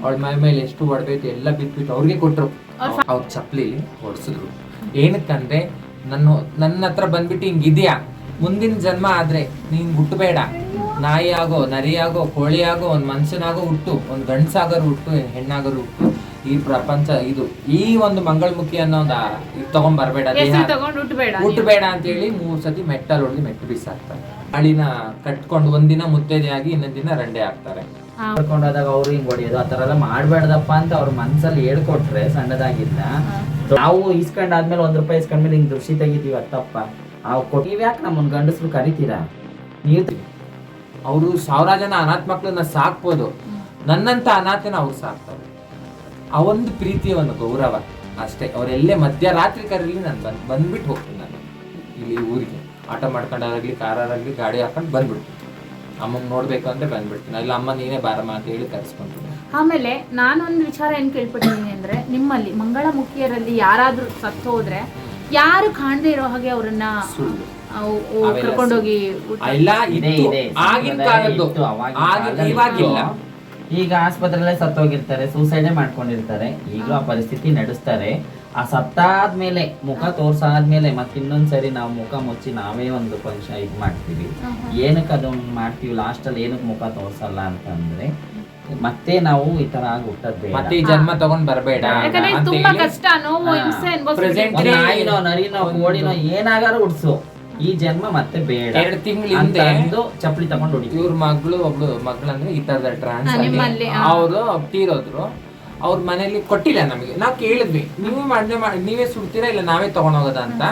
ಅವಳ ಮೈ ಮೇಲೆ ಎಷ್ಟು ಹೊಡ್ಬೇಕು ಎಲ್ಲ ಬಿಟ್ಬಿಟ್ಟು ಅವ್ರಿಗೆ ಕೊಟ್ರು. ಅವ್ರ್ ಚಪ್ಲಿ ಹೊಡ್ಸಿದ್ರು. ಏನಕ್ಕಂದ್ರೆ ನನ್ನ ನನ್ನ ಹತ್ರ ಬಂದ್ಬಿಟ್ಟು ಹಿಂಗಿದ್ಯಾ ಮುಂದಿನ ಜನ್ಮ ಆದ್ರೆ ನೀನ್ ಹುಟ್ಟಬೇಡ ನಾಯಿ ಆಗೋ ನರಿ ಆಗೋ ಕೋಳಿ ಆಗೋ ಒಂದ್ ಮನುಷ್ಯನಾಗೋ ಹುಟ್ಟು ಒಂದ್ ಗಂಡ್ಸಾಗರು ಹುಟ್ಟು ಹೆಣ್ಣಾಗರು ಹುಟ್ಟು. ಈ ಪ್ರಪಂಚ ಇದು ಈ ಒಂದು ಮಂಗಳಮುಖಿ ಅನ್ನೋ ಒಂದು ತಗೊಂಡ್ ಬರಬೇಡ ಹುಟ್ಟಬೇಡ ಅಂತ ಹೇಳಿ ಮೂರ್ ಸತಿ ಮೆಟ್ಟಲ್ ಹೊಡೆದು ಮೆಟ್ಟು ಬಿಸಾಕ್ತಾರೆ. ಅಳಿನ ಕಟ್ಕೊಂಡು ಒಂದಿನ ಮುತ್ತೈದೆ ಆಗಿ ಇನ್ನೊಂದಿನ ದಿನ ರಂಡೆ ಹಾಕ್ತಾರೆ. ಕರ್ಕೊಂಡು ಹೋದಾಗ ಅವ್ರು ಹಿಂಗ್ ಹೊಡಿಯೋದು ಆ ತರ ಎಲ್ಲ ಮಾಡ್ಬೇಡ್ದಪ್ಪ ಅಂತ ಅವ್ರ ಮನ್ಸಲ್ಲಿ ಹೇಳ್ಕೊಟ್ರೆ ಸಣ್ಣದಾಗಿದ್ದ. ನಾವು ಇಸ್ಕೊಂಡಾದ್ಮೇಲೆ ಒಂದ್ ರೂಪಾಯಿ ಇಸ್ಕೊಂಡ್ಮೇಲೆ ಹಿಂಗ್ ದುಷಿ ತೆಗಿತೀವಿ ಅತ್ತಪ್ಪ. ಅವ್ ಕೊಟ್ಟು ನೀವ್ಯಾಕೆ ನಮ್ಮನ್ ಗಂಡಸ್ರು ಕರಿತೀರಾ? ನೀವು ಅವರು ಸಾವಿರ ಜನ ಅನಾಥ ಮಕ್ಕಳನ್ನ ಸಾಕ್ಬೋದು. ನನ್ನಂತ ಅನಾಥನ ಅವ್ರು ಸಾಕ್ತಾರೆ. ಆ ಒಂದು ಪ್ರೀತಿಯ ಒಂದು ಗೌರವ ಅಷ್ಟೇ. ಅವರೆಲ್ಲೇ ಮಧ್ಯರಾತ್ರಿ ಕರೀಲಿ ನಾನು ಬಂದ್ ಬಂದ್ಬಿಟ್ಟು ಹೋಗ್ತೀನಿ ನಾನು. ಇಲ್ಲಿ ಊರಿಗೆ. ಆಟೋ ಮಾಡ್ಕೊಂಡಾಗಲಿ ಕಾರಾಗಲಿ ಗಾಡಿ ಹಾಕೊಂಡು ಬಂದ್ಬಿಡ್ತೀನಿ. ಅಮ್ಮಂಗೆ ನೋಡ್ಬೇಕು ಅಂದ್ರೆ ಬಂದ್ಬಿಡ್ತೀನಿ ಅಲ್ಲಿ ಅಮ್ಮ ನೀನೇ ಬಾರಮ್ಮ ಅಂತ ಹೇಳಿ ಕರ್ಸ್ಕೊಂತೀನಿ ಆಮೇಲೆ ನಾನೊಂದು ವಿಚಾರ ಏನ್ ಕೇಳ್ಪಟ್ಟಿದ್ದೀನಿ ಅಂದ್ರೆ ನಿಮ್ಮಲ್ಲಿ ಮಂಗಳಮುಖಿಯರಲ್ಲಿ ಯಾರಾದ್ರೂ ಸತ್ತು ಹೋದ್ರೆ ಯಾರು ಕಾಣದೇ ಇರೋ ಹಾಗೆ ಅವರನ್ನ ಸುಳ್ಳು. ಕರ್ಕೊಂಡೋಗಿ ಇಲ್ಲ ಇದೆ ಇದೆ. ಆಗಿನ ಕಾಲದ್ದು. ಇತ್ತು, ಆಗಿನ ಇವಾಗಿಲ್ಲ. ಈಗ ಆಸ್ಪತ್ರೆಲ್ಲೇ ಸತ್ತೋಗಿರ್ತಾರೆ ಸೂಸೈಡೇ ಮಾಡ್ಕೊಂಡಿರ್ತಾರೆ. ಈಗಲೂ ಆ ಪರಿಸ್ಥಿತಿ ನಡೆಸ್ತಾರೆ. ಆ ಸತ್ತಾದ್ಮೇಲೆ ಮುಖ ತೋರ್ಸಾದ್ಮೇಲೆ ಮತ್ತೆ ಇನ್ನೊಂದ್ಸರಿ ನಾವು ಮುಖ ಮುಚ್ಚಿ ನಾವೇ ಒಂದು ಫಂಕ್ಷನ್ ಇದು ಮಾಡ್ತೀವಿ. ಏನಕ್ಕೆ ಅದು ಮಾಡ್ತೀವಿ ಲಾಸ್ಟ್ ಅಲ್ಲಿ ಏನಕ್ಕೆ ಮುಖ ತೋರ್ಸಲ್ಲ ಅಂತಂದ್ರೆ ಮತ್ತೆ ನಾವು ಈ ತರ ಆಗಿ ಹುಟ್ಟದ್ ಮತ್ತೆ ಈ ಜನ್ಮ ತಗೊಂಡ್ ಬರಬೇಡ. ತುಂಬಾ ಕಷ್ಟ ನೋವು. ಹಿಂಸೆ ನಾಯಿನೋ ನರಿನೋ ಕೋಳಿನೋ ಏನಾಗಾರು ಹುಡ್ಸು ಈ ಜನ್ಮ ಮತ್ತೆ ಬೇಡ. ಎರಡು ತಿಂಗಳ ಹಿಂದೆ ಚಪ್ಪಲಿ ತಗೊಂಡು ಹೊಡಿತೀವಿ. ಇವ್ರ ಮಗಳು ಒಬ್ಳು ಮಗಳಂದ್ರೆ ಈ ತರದ ಟ್ರಾನ್ಸ್ ಅವರು ತೀರೋದ್ರು. ಅವ್ರ ಮನೇಲಿ ಕೊಟ್ಟಿಲ್ಲ ನಮಗೆ. ನಾವು ಕೇಳಿದ್ವಿ ನೀವು ಮಾಡ್ದೆ ಮಾಡಿ ನೀವೇ ಸುಡ್ತೀರಾ ಇಲ್ಲ ನಾವೇ ತಗೊಂಡೋಗೋದ ಅಂತ?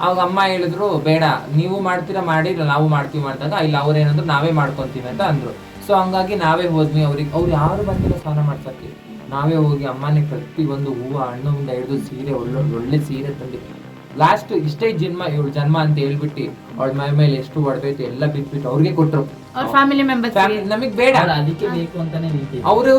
ಅವಾಗ ಅಮ್ಮ ಹೇಳಿದ್ರು ಬೇಡ ನೀವು ಮಾಡ್ತೀರಾ ಮಾಡಿ ಇಲ್ಲ ನಾವು ಮಾಡ್ತೀವಿ ಮಾಡಿದಾಗ ಇಲ್ಲ ಅವ್ರೇನಂದ್ರು ನಾವೇ ಮಾಡ್ಕೊತೀವಿ ಅಂತ ಅಂದ್ರು. ಸೊ ಹಂಗಾಗಿ ನಾವೇ ಹೋದ್ವಿ. ಅವ್ರಿಗೆ ಅವ್ರು ಯಾರು ಬಂದಿಲ್ಲ ಸ್ನಾನ ಮಾಡ್ಸಕ್ಕೆ. ನಾವೇ ಹೋಗಿ ಅಮ್ಮನೇ ಪ್ರತಿ ಒಂದು ಹೂವು ಹಣ್ಣುಂದ ಹಿಡಿದು ಸೀರೆ ಒಳ್ಳೆ ಒಳ್ಳೆ ಸೀರೆ ತಂದು ಲಾಸ್ಟ್ ಇಷ್ಟೇ ಜನ್ಮ ಇವಳು ಜನ್ಮ ಅಂತ ಹೇಳ್ಬಿಟ್ಟು ಅವಳ ಮನೆ ಮೇಲೆ ಎಷ್ಟು ಹೊಡೆದೈತೆ ಎಲ್ಲ ಬಿಟ್ಬಿಟ್ಟು ಅವ್ರಿಗೆ ಕೊಟ್ರು. ಅವ್ರ ಫ್ಯಾಮಿಲಿ ಮೆಂಬರ್ಸ್ ನಮಗ್ ಬೇಡ. ಅವ್ರು ಅದಕ್ಕೆ ಬೇಕು ಅಂತಾನೆ ಅವರು